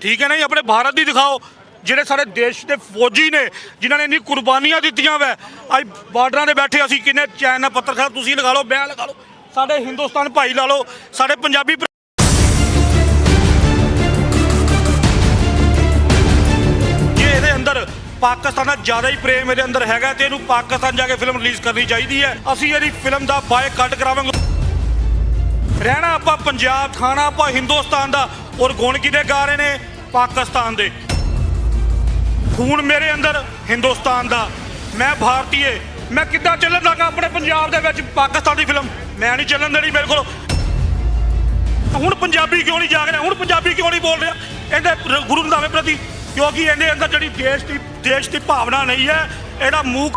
ਠੀਕ ਹੈ ਨਾ ਜੀ? ਆਪਣੇ ਭਾਰਤ ਦੀ ਦਿਖਾਓ। ਜਿਹੜੇ ਸਾਡੇ ਦੇਸ਼ ਦੇ ਫੌਜੀ ਨੇ, ਜਿਨ੍ਹਾਂ ਨੇ ਇੰਨੀ ਕੁਰਬਾਨੀਆਂ ਦਿੱਤੀਆਂ ਵੈ। ਅੱਜ ਬਾਰਡਰਾਂ ਦੇ ਬੈਠੇ ਅਸੀਂ ਕਿੰਨੇ ਚੈਨ ਨਾਲ ਪੱਤਰਕਾਰ ਤੁਸੀਂ ਲਗਾ ਲਓ ਬਿਆਨ ਲਗਾ ਲਓ। ਸਾਡੇ ਹਿੰਦੁਸਤਾਨ ਭਾਈ ਲਾ ਲਓ, ਸਾਡੇ ਪੰਜਾਬੀ ਜੇ ਇਹਦੇ ਅੰਦਰ ਪਾਕਿਸਤਾਨ ਦਾ ਜ਼ਿਆਦਾ ਹੀ ਪ੍ਰੇਮ ਇਹਦੇ ਅੰਦਰ ਹੈਗਾ ਤੇ ਇਹਨੂੰ ਪਾਕਿਸਤਾਨ ਜਾ ਕੇ ਫਿਲਮ ਰਿਲੀਜ਼ ਕਰਨੀ ਚਾਹੀਦੀ ਹੈ। ਅਸੀਂ ਇਹਦੀ ਫਿਲਮ ਦਾ ਬਾਇਕਾਟ ਕਰਾਵਾਂਗੇ। ਰਹਿਣਾ ਆਪਾਂ ਪੰਜਾਬ, ਖਾਣਾ ਆਪਾਂ ਹਿੰਦੁਸਤਾਨ ਦਾ। ਔਰ ਗੁਣ ਕਿਹਦੇ ਗਾ ਰਹੇ ਨੇ? ਪਾਕਿਸਤਾਨ ਦੇ। ਖੂਨ ਮੇਰੇ ਅੰਦਰ, ਹਿੰਦੁਸਤਾਨ ਦਾ। ਮੈਂ ਭਾਰਤੀਏ, ਮੈਂ ਕਿੱਦਾਂ ਚੱਲਣ ਲੱਗਾ ਆਪਣੇ ਪੰਜਾਬ ਦੇ ਵਿੱਚ? ਪਾਕਿਸਤਾਨ ਦੀ ਫਿਲਮ ਮੈਂ ਨਹੀਂ ਚੱਲਣ ਦੇਣੀ ਮੇਰੇ ਕੋਲ। ਹੁਣ ਪੰਜਾਬੀ ਕਿਉਂ ਨਹੀਂ ਜਾਗ ਰਿਹਾ? ਹੁਣ ਪੰਜਾਬੀ ਕਿਉਂ ਨਹੀਂ ਬੋਲ ਰਿਹਾ? ਇਹਦੇ ਗੁਰੂ ਰੰਧਾਵੇ ਪ੍ਰਤੀ, ਕਿਉਂਕਿ ਇਹਦੇ ਅੰਦਰ ਜਿਹੜੀ ਦੇਸ਼ ਦੀ ਦੇਸ਼ ਦੀ ਭਾਵਨਾ ਨਹੀਂ ਹੈ, ਇਹਦਾ ਮੂੰਹ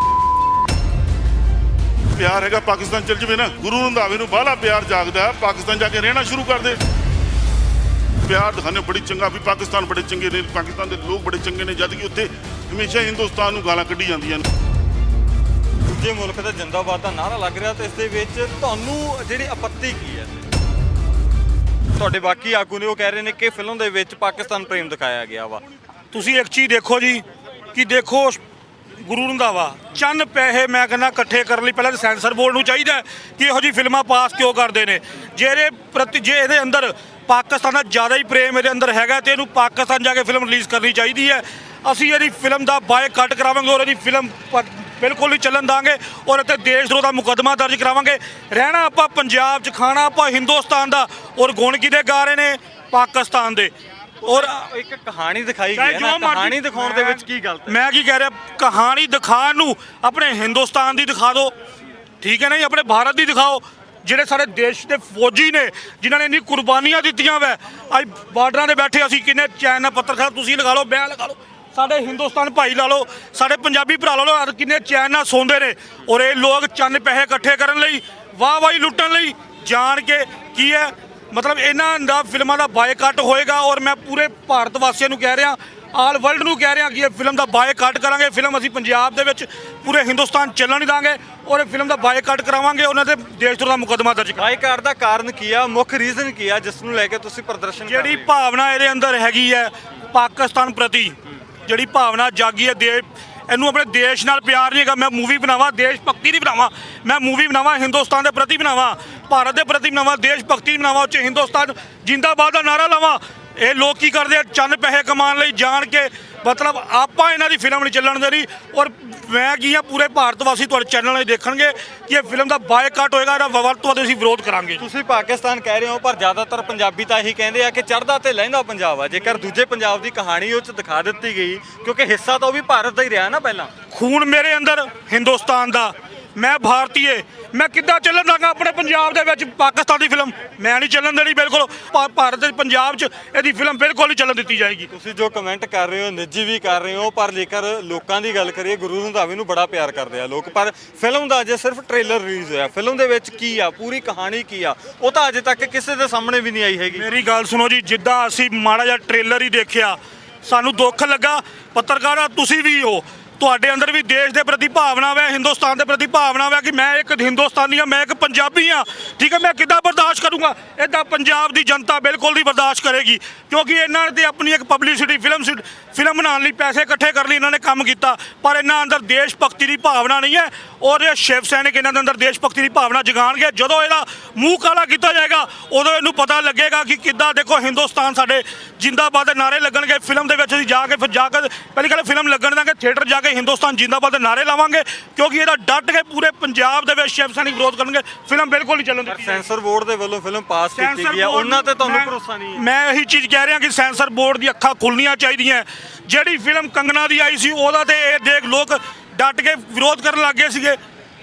ਪਿਆਰ ਹੈਗਾ ਪਾਕਿਸਤਾਨ ਚਲ ਜਵੇ ਨਾ। ਗੁਰੂ ਰੰਧਾਵੇ ਨੂੰ ਬਾਹਲਾ ਪਿਆਰ ਜਾਗਦਾ ਪਾਕਿਸਤਾਨ ਜਾ ਕੇ ਰਹਿਣਾ ਸ਼ੁਰੂ ਕਰ ਦੇ। ਪਿਆਰ ਦਿਖਾਣੇ ਬੜੀ ਚੰਗਾ ਵੀ ਪਾਕਿਸਤਾਨ ਬੜੇ ਚੰਗੇ ਨੇ ਪਾਕਿਸਤਾਨ ਦੇ ਲੋਕ ਬੜੇ ਚੰਗੇ ਨੇ ਜਦ ਕਿ ਉੱਥੇ ਹਮੇਸ਼ਾ ਹਿੰਦੁਸਤਾਨ ਨੂੰ ਗਾਲਾਂ ਕੱਢੀ ਜਾਂਦੀਆਂ ਨੇ। ਦੂਜੇ ਮੁਲਕ ਦਾ ਜਿੰਦਾਬਾਦ ਦਾ ਨਾਰਾ ਲੱਗ ਰਿਹਾ ਤੇ ਇਸ ਦੇ ਵਿੱਚ ਤੁਹਾਨੂੰ ਜਿਹੜੀ ਆਪੱਤੀ ਕੀ ਹੈ? ਤੁਹਾਡੇ ਬਾਕੀ ਆਗੂ ਨੇ ਉਹ ਕਹਿ ਰਹੇ ਨੇ ਕਿ ਫਿਲਮ ਦੇ ਵਿੱਚ ਪਾਕਿਸਤਾਨ ਪ੍ਰੇਮ ਦਿਖਾਇਆ ਗਿਆ ਵਾ। ਤੁਸੀਂ ਇੱਕ ਚੀਜ਼ ਦੇਖੋ ਜੀ ਕਿ ਦੇਖੋ ਗੁਰੂ ਰੰਧਾਵਾ ਚੰਨ ਪੈਸੇ ਮੈਂ ਕਹਿੰਦਾ ਇਕੱਠੇ ਕਰਨ ਲਈ ਪਹਿਲਾਂ ਤਾਂ ਸੈਂਸਰ ਬੋਰਡ ਨੂੰ ਚਾਹੀਦਾ ਹੈ ਕਿ ਇਹੋ ਜੀ ਫਿਲਮਾਂ ਪਾਸ ਕਿਉਂ ਕਰਦੇ ਨੇ? ਜੇ ਇਹਦੇ ਪ੍ਰਤੀ ਜੇ ਇਹਦੇ ਅੰਦਰ ਪਾਕਿਸਤਾਨ ਦਾ ਜ਼ਿਆਦਾ ਹੀ ਪ੍ਰੇਮ ਇਹਦੇ ਅੰਦਰ ਹੈਗਾ ਤੇ ਇਹਨੂੰ ਪਾਕਿਸਤਾਨ ਜਾ ਕੇ ਫਿਲਮ ਰਿਲੀਜ਼ ਕਰਨੀ ਚਾਹੀਦੀ ਹੈ। ਅਸੀਂ ਇਹਦੀ ਫਿਲਮ ਦਾ ਬਾਇਕਾਟ ਕਰਾਵਾਂਗੇ ਔਰ ਇਹਦੀ ਫਿਲਮ ਬਿਲਕੁਲ ਨਹੀਂ ਚੱਲਣ ਦਾਂਗੇ ਔਰ ਇੱਥੇ ਦੇਸ਼ ਦਾ ਮੁਕੱਦਮਾ ਦਰਜ ਕਰਾਵਾਂਗੇ। ਰਹਿਣਾ ਆਪਾਂ ਪੰਜਾਬ 'ਚ ਖਾਣਾ ਆਪਾਂ ਹਿੰਦੁਸਤਾਨ ਦਾ ਔਰ ਗੁਣ ਕਿਹਦੇ ਗਾ ਰਹੇ ਨੇ ਪਾਕਿਸਤਾਨ ਦੇ। ਔਰ ਇੱਕ ਕਹਾਣੀ ਦਿਖਾਈ ਗਈ ਹੈ ਨਾ ਕਹਾਣੀ ਦਿਖਾਉਣ ਦੇ ਵਿੱਚ ਕੀ ਗਲਤ ਹੈ? ਮੈਂ ਕੀ ਕਹਿ ਰਿਹਾ ਕਹਾਣੀ ਦਿਖਾਉਣ ਨੂੰ ਆਪਣੇ ਹਿੰਦੁਸਤਾਨ ਦੀ ਦਿਖਾ ਦਿਓ। ਠੀਕ ਹੈ ਨਾ ਜੀ ਆਪਣੇ ਭਾਰਤ ਦੀ ਦਿਖਾਓ। ਜਿਹੜੇ ਸਾਡੇ ਦੇਸ਼ ਦੇ ਫੌਜੀ ਨੇ, ਜਿਨ੍ਹਾਂ ਨੇ ਇੰਨੀ ਕੁਰਬਾਨੀਆਂ ਦਿੱਤੀਆਂ ਵੈ। ਅੱਜ ਬਾਰਡਰਾਂ ਦੇ ਬੈਠੇ ਅਸੀਂ ਕਿੰਨੇ ਚੈਨ ਨਾਲ ਪੱਤਰਕਾਰ ਤੁਸੀਂ ਲਗਾ ਲਓ ਬਿਆਨ ਲਗਾ ਲਓ। ਸਾਡੇ ਹਿੰਦੁਸਤਾਨ ਭਾਈ ਲਾ ਲਓ, ਸਾਡੇ ਪੰਜਾਬੀ ਭਰਾ ਲਾ ਲਓ ਕਿੰਨੇ ਚੈਨ ਨਾਲ ਸੌਂਦੇ ਨੇ। ਔਰ ਇਹ ਲੋਕ ਚੰਨ ਪੈਸੇ ਇਕੱਠੇ ਕਰਨ ਲਈ ਵਾਹ ਵਾਹੀ ਲੁੱਟਣ ਲਈ ਜਾਣ ਕੇ ਕੀ ਹੈ? ਮਤਲਬ ਇਹਨਾਂ ਦਾ ਫਿਲਮਾਂ ਦਾ ਬਾਇਕਾਟ ਹੋਏਗਾ ਔਰ ਮੈਂ ਪੂਰੇ ਭਾਰਤ ਵਾਸੀਆਂ ਨੂੰ ਕਹਿ ਰਿਹਾ ਆਲ ਵਰਲਡ ਨੂੰ ਕਹਿ ਰਿਹਾ ਕਿ ਇਹ ਫਿਲਮ ਦਾ ਬਾਇਕਾਟ ਕਰਾਂਗੇ। ਫਿਲਮ ਅਸੀਂ ਪੰਜਾਬ ਦੇ ਵਿੱਚ ਪੂਰੇ ਹਿੰਦੁਸਤਾਨ ਚੱਲਣ ਨਹੀਂ ਦਾਂਗੇ ਔਰ ਇਹ ਫਿਲਮ ਦਾ ਬਾਇਕਾਟ ਕਰਾਵਾਂਗੇ। ਉਹਨਾਂ ਦੇ ਦੇਸ਼ ਤੋਂ ਦਾ ਮੁਕੱਦਮਾ ਦਰਜ ਕਰਾਂਗੇ। ਬਾਈਕਾਟ ਦਾ ਕਾਰਨ ਕੀ ਆ? ਮੁੱਖ ਰੀਜ਼ਨ ਕੀ ਆ? ਜਿਸ ਨੂੰ ਲੈ ਕੇ ਤੁਸੀਂ ਪ੍ਰਦਰਸ਼ਨ ਕਰ ਜਿਹੜੀ ਰਹੇ ਹੋ? ਭਾਵਨਾ ਇਹਦੇ ਅੰਦਰ ਹੈਗੀ ਹੈ ਪਾਕਿਸਤਾਨ ਪ੍ਰਤੀ ਜਿਹੜੀ ਭਾਵਨਾ ਜਾਗੀ ਹੈ ਦੇ ਇਹਨੂੰ ਆਪਣੇ ਦੇਸ਼ ਨਾਲ ਪਿਆਰ ਨਹੀਂ ਹੈਗਾ। ਮੈਂ ਮੂਵੀ ਬਣਾਵਾਂ ਦੇਸ਼ ਭਗਤੀ ਦੀ ਬਣਾਵਾਂ। ਮੈਂ ਮੂਵੀ ਬਣਾਵਾਂ ਹਿੰਦੁਸਤਾਨ ਦੇ ਪ੍ਰਤੀ ਬਣਾਵਾਂ। ਭਾਰਤ ਦੇ ਪ੍ਰਤੀ ਬਣਾਵਾਂ ਦੇਸ਼ ਭਗਤੀ ਬਣਾਵਾਂ ਉੱਚ ਹਿੰਦੁਸਤਾਨ ਜਿੰਦਾਬਾਦ ਦਾ ਨਾਰਾ ਲਾਵਾਂ। ਇਹ ਲੋਕ ਕੀ ਕਰਦੇ ਆ? ਚੰਨ ਪੈਸੇ ਕਮਾਉਣ ਲਈ ਜਾਣ ਕੇ ਮਤਲਬ ਆਪਾਂ ਇਹਨਾਂ ਦੀ ਫਿਲਮ ਨਹੀਂ ਚੱਲਣ ਦੇਣੀ ਔਰ ਮੈਂ ਕੀ ਆ ਪੂਰੇ ਭਾਰਤ ਵਾਸੀ ਤੁਹਾਡੇ ਚੈਨਲ 'ਤੇ ਦੇਖਣਗੇ ਕਿ ਇਹ ਫਿਲਮ ਦਾ ਬਾਇਕਾਟ ਹੋਏਗਾ ਇਹਦਾ ਵੱਧ ਤੋਂ ਅਸੀਂ ਵਿਰੋਧ ਕਰਾਂਗੇ। ਤੁਸੀਂ ਪਾਕਿਸਤਾਨ ਕਹਿ ਰਹੇ ਹੋ ਪਰ ਜ਼ਿਆਦਾਤਰ ਪੰਜਾਬੀ ਤਾਂ ਇਹੀ ਕਹਿੰਦੇ ਆ ਕਿ ਚੜ੍ਹਦਾ ਤੇ ਲਹਿੰਦਾ ਪੰਜਾਬ ਆ। ਜੇਕਰ ਦੂਜੇ ਪੰਜਾਬ ਦੀ ਕਹਾਣੀ ਉਹ ਚ ਦਿਖਾ ਦਿੱਤੀ ਗਈ ਕਿਉਂਕਿ ਹਿੱਸਾ ਤਾਂ ਉਹ ਵੀ ਭਾਰਤ ਦਾ ਹੀ ਰਿਹਾ ਨਾ ਪਹਿਲਾਂ। ਖੂਨ ਮੇਰੇ ਅੰਦਰ ਹਿੰਦੁਸਤਾਨ ਦਾ। ਮੈਂ ਭਾਰਤੀਏ ਮੈਂ ਕਿੱਦਾਂ ਚੱਲਣ ਲੱਗਾ ਆਪਣੇ ਪੰਜਾਬ ਦੇ ਵਿੱਚ ਪਾਕਿਸਤਾਨ ਦੀ ਫਿਲਮ ਮੈਂ ਨਹੀਂ ਚੱਲਣ ਦੇਣੀ ਬਿਲਕੁਲ। ਭਾ- ਭਾਰਤ ਦੇ ਪੰਜਾਬ 'ਚ ਇਹਦੀ ਫਿਲਮ ਬਿਲਕੁਲ ਨਹੀਂ ਚੱਲਣ ਦਿੱਤੀ ਜਾਏਗੀ। ਤੁਸੀਂ ਜੋ ਕਮੈਂਟ ਕਰ ਰਹੇ ਹੋ ਨਿੱਜੀ ਵੀ ਕਰ ਰਹੇ ਹੋ ਪਰ ਜੇਕਰ ਲੋਕਾਂ ਦੀ ਗੱਲ ਕਰੀਏ ਗੁਰੂ ਰੰਧਾਵੇ ਨੂੰ ਬੜਾ ਪਿਆਰ ਕਰਦੇ ਆ ਲੋਕ। ਪਰ ਫਿਲਮ ਦਾ ਅਜੇ ਸਿਰਫ ਟ੍ਰੇਲਰ ਰਿਲੀਜ਼ ਹੋਇਆ। ਫਿਲਮ ਦੇ ਵਿੱਚ ਕੀ ਆ? ਪੂਰੀ ਕਹਾਣੀ ਕੀ ਆ? ਉਹ ਤਾਂ ਅਜੇ ਤੱਕ ਕਿਸੇ ਦੇ ਸਾਹਮਣੇ ਵੀ ਨਹੀਂ ਆਈ ਹੈਗੀ। ਮੇਰੀ ਗੱਲ ਸੁਣੋ ਜੀ ਜਿੱਦਾਂ ਅਸੀਂ ਮਾੜਾ ਜਿਹਾ ਟ੍ਰੇਲਰ ਹੀ ਦੇਖਿਆ ਸਾਨੂੰ ਦੁੱਖ ਲੱਗਾ। ਪੱਤਰਕਾਰ ਤੁਸੀਂ ਵੀ ਹੋ। ਤੁਹਾਡੇ ਅੰਦਰ ਵੀ ਦੇਸ਼ ਦੇ ਪ੍ਰਤੀ ਭਾਵਨਾ ਹੈ ਹਿੰਦੁਸਤਾਨ ਦੇ ਪ੍ਰਤੀ ਭਾਵਨਾ ਹੈ ਕਿ ਮੈਂ ਇੱਕ ਹਿੰਦੁਸਤਾਨੀ ਹਾਂ, ਮੈਂ ਇੱਕ ਪੰਜਾਬੀ ਹਾਂ। ਠੀਕ ਹੈ, ਮੈਂ ਕਿੱਦਾਂ ਬਰਦਾਸ਼ਤ ਕਰੂੰਗਾ? ਇਦਾਂ ਪੰਜਾਬ ਦੀ ਜਨਤਾ ਬਿਲਕੁਲ ਨਹੀਂ ਬਰਦਾਸ਼ਤ ਕਰੇਗੀ, ਕਿਉਂਕਿ ਇਹਨਾਂ ਨੇ ਤੇ ਆਪਣੀ ਇੱਕ ਪਬਲਿਸਿਟੀ ਫਿਲਮ ਫਿਲਮ ਬਣਾਉਣ ਲਈ ਪੈਸੇ ਇਕੱਠੇ ਕਰਨ ਲਈ ਇਹਨਾਂ ਨੇ ਕੰਮ ਕੀਤਾ ਪਰ ਇਹਨਾਂ ਅੰਦਰ ਦੇਸ਼ ਭਗਤੀ ਦੀ ਭਾਵਨਾ ਨਹੀਂ ਹੈ। ਔਰ ਇਹ ਸ਼ਿਵ ਸੈਨਿਕ ਇਹਨਾਂ ਦੇ ਅੰਦਰ ਦੇਸ਼ ਭਗਤੀ ਦੀ ਭਾਵਨਾ ਜਗਾਣਗੇ ਜਦੋਂ ਇਹਦਾ ਮੂੰਹ ਕਾਲਾ ਕੀਤਾ ਜਾਏਗਾ ਉਦੋਂ ਇਹਨੂੰ ਪਤਾ ਲੱਗੇਗਾ ਕਿ ਕਿੱਦਾਂ ਦੇਖੋ ਹਿੰਦੁਸਤਾਨ ਸਾਡੇ ਜਿੰਦਾਬਾਦ ਦੇ ਨਾਰੇ ਲੱਗਣਗੇ। ਫਿਲਮ ਦੇ ਵਿੱਚ ਅਸੀਂ ਜਾ ਕੇ ਫਿਰ ਜਾ ਕੇ ਪਹਿਲੀ ਗੱਲ ਫਿਲਮ ਲੱਗਣ ਦਾਂਗੇ ਥੀਏਟਰ ਜਾ ਕੇ ਹਿੰਦੁਸਤਾਨ ਜਿੰਦਾਬਾਦ ਦੇ ਨਾਰੇ ਲਾਵਾਂਗੇ ਕਿਉਂਕਿ ਇਹਦਾ ਡਟ ਕੇ ਪੂਰੇ ਪੰਜਾਬ ਦੇ ਵਿੱਚ ਸ਼ਿਵ ਸੈਨਿਕ ਵਿਰੋਧ ਕਰਨਗੇ। ਫਿਲਮ ਬਿਲਕੁਲ ਨਹੀਂ ਚੱਲਣ ਦਿੱਤੀ। ਸੈਂਸਰ ਬੋਰਡ ਦੇ ਵੱਲੋਂ ਫਿਲਮ ਪਾਸ ਕੀਤੀ ਗਈ ਬੋਰਡ ਉਹਨਾਂ ਤੇ ਤੁਹਾਨੂੰ ਭਰੋਸਾ ਨਹੀਂ ਹੈ। ਮੈਂ ਇਹੀ ਚੀਜ਼ ਕਹਿ ਰਿਹਾ ਕਿ ਸੈਂਸਰ ਬੋਰਡ ਦੀ ਅੱਖਾਂ ਖੁੱਲਣੀਆਂ ਚਾਹੀਦੀਆਂ ਜਿਹੜੀ ਫਿਲਮ ਕੰਗਨਾ ਦੀ ਆਈ ਸੀ ਉਹਦਾ ਤੇ ਇਹ ਦੇਖ ਲੋਕ ਡਟ ਕੇ ਵਿਰੋਧ ਕਰਨ ਲੱਗੇ ਸੀਗੇ।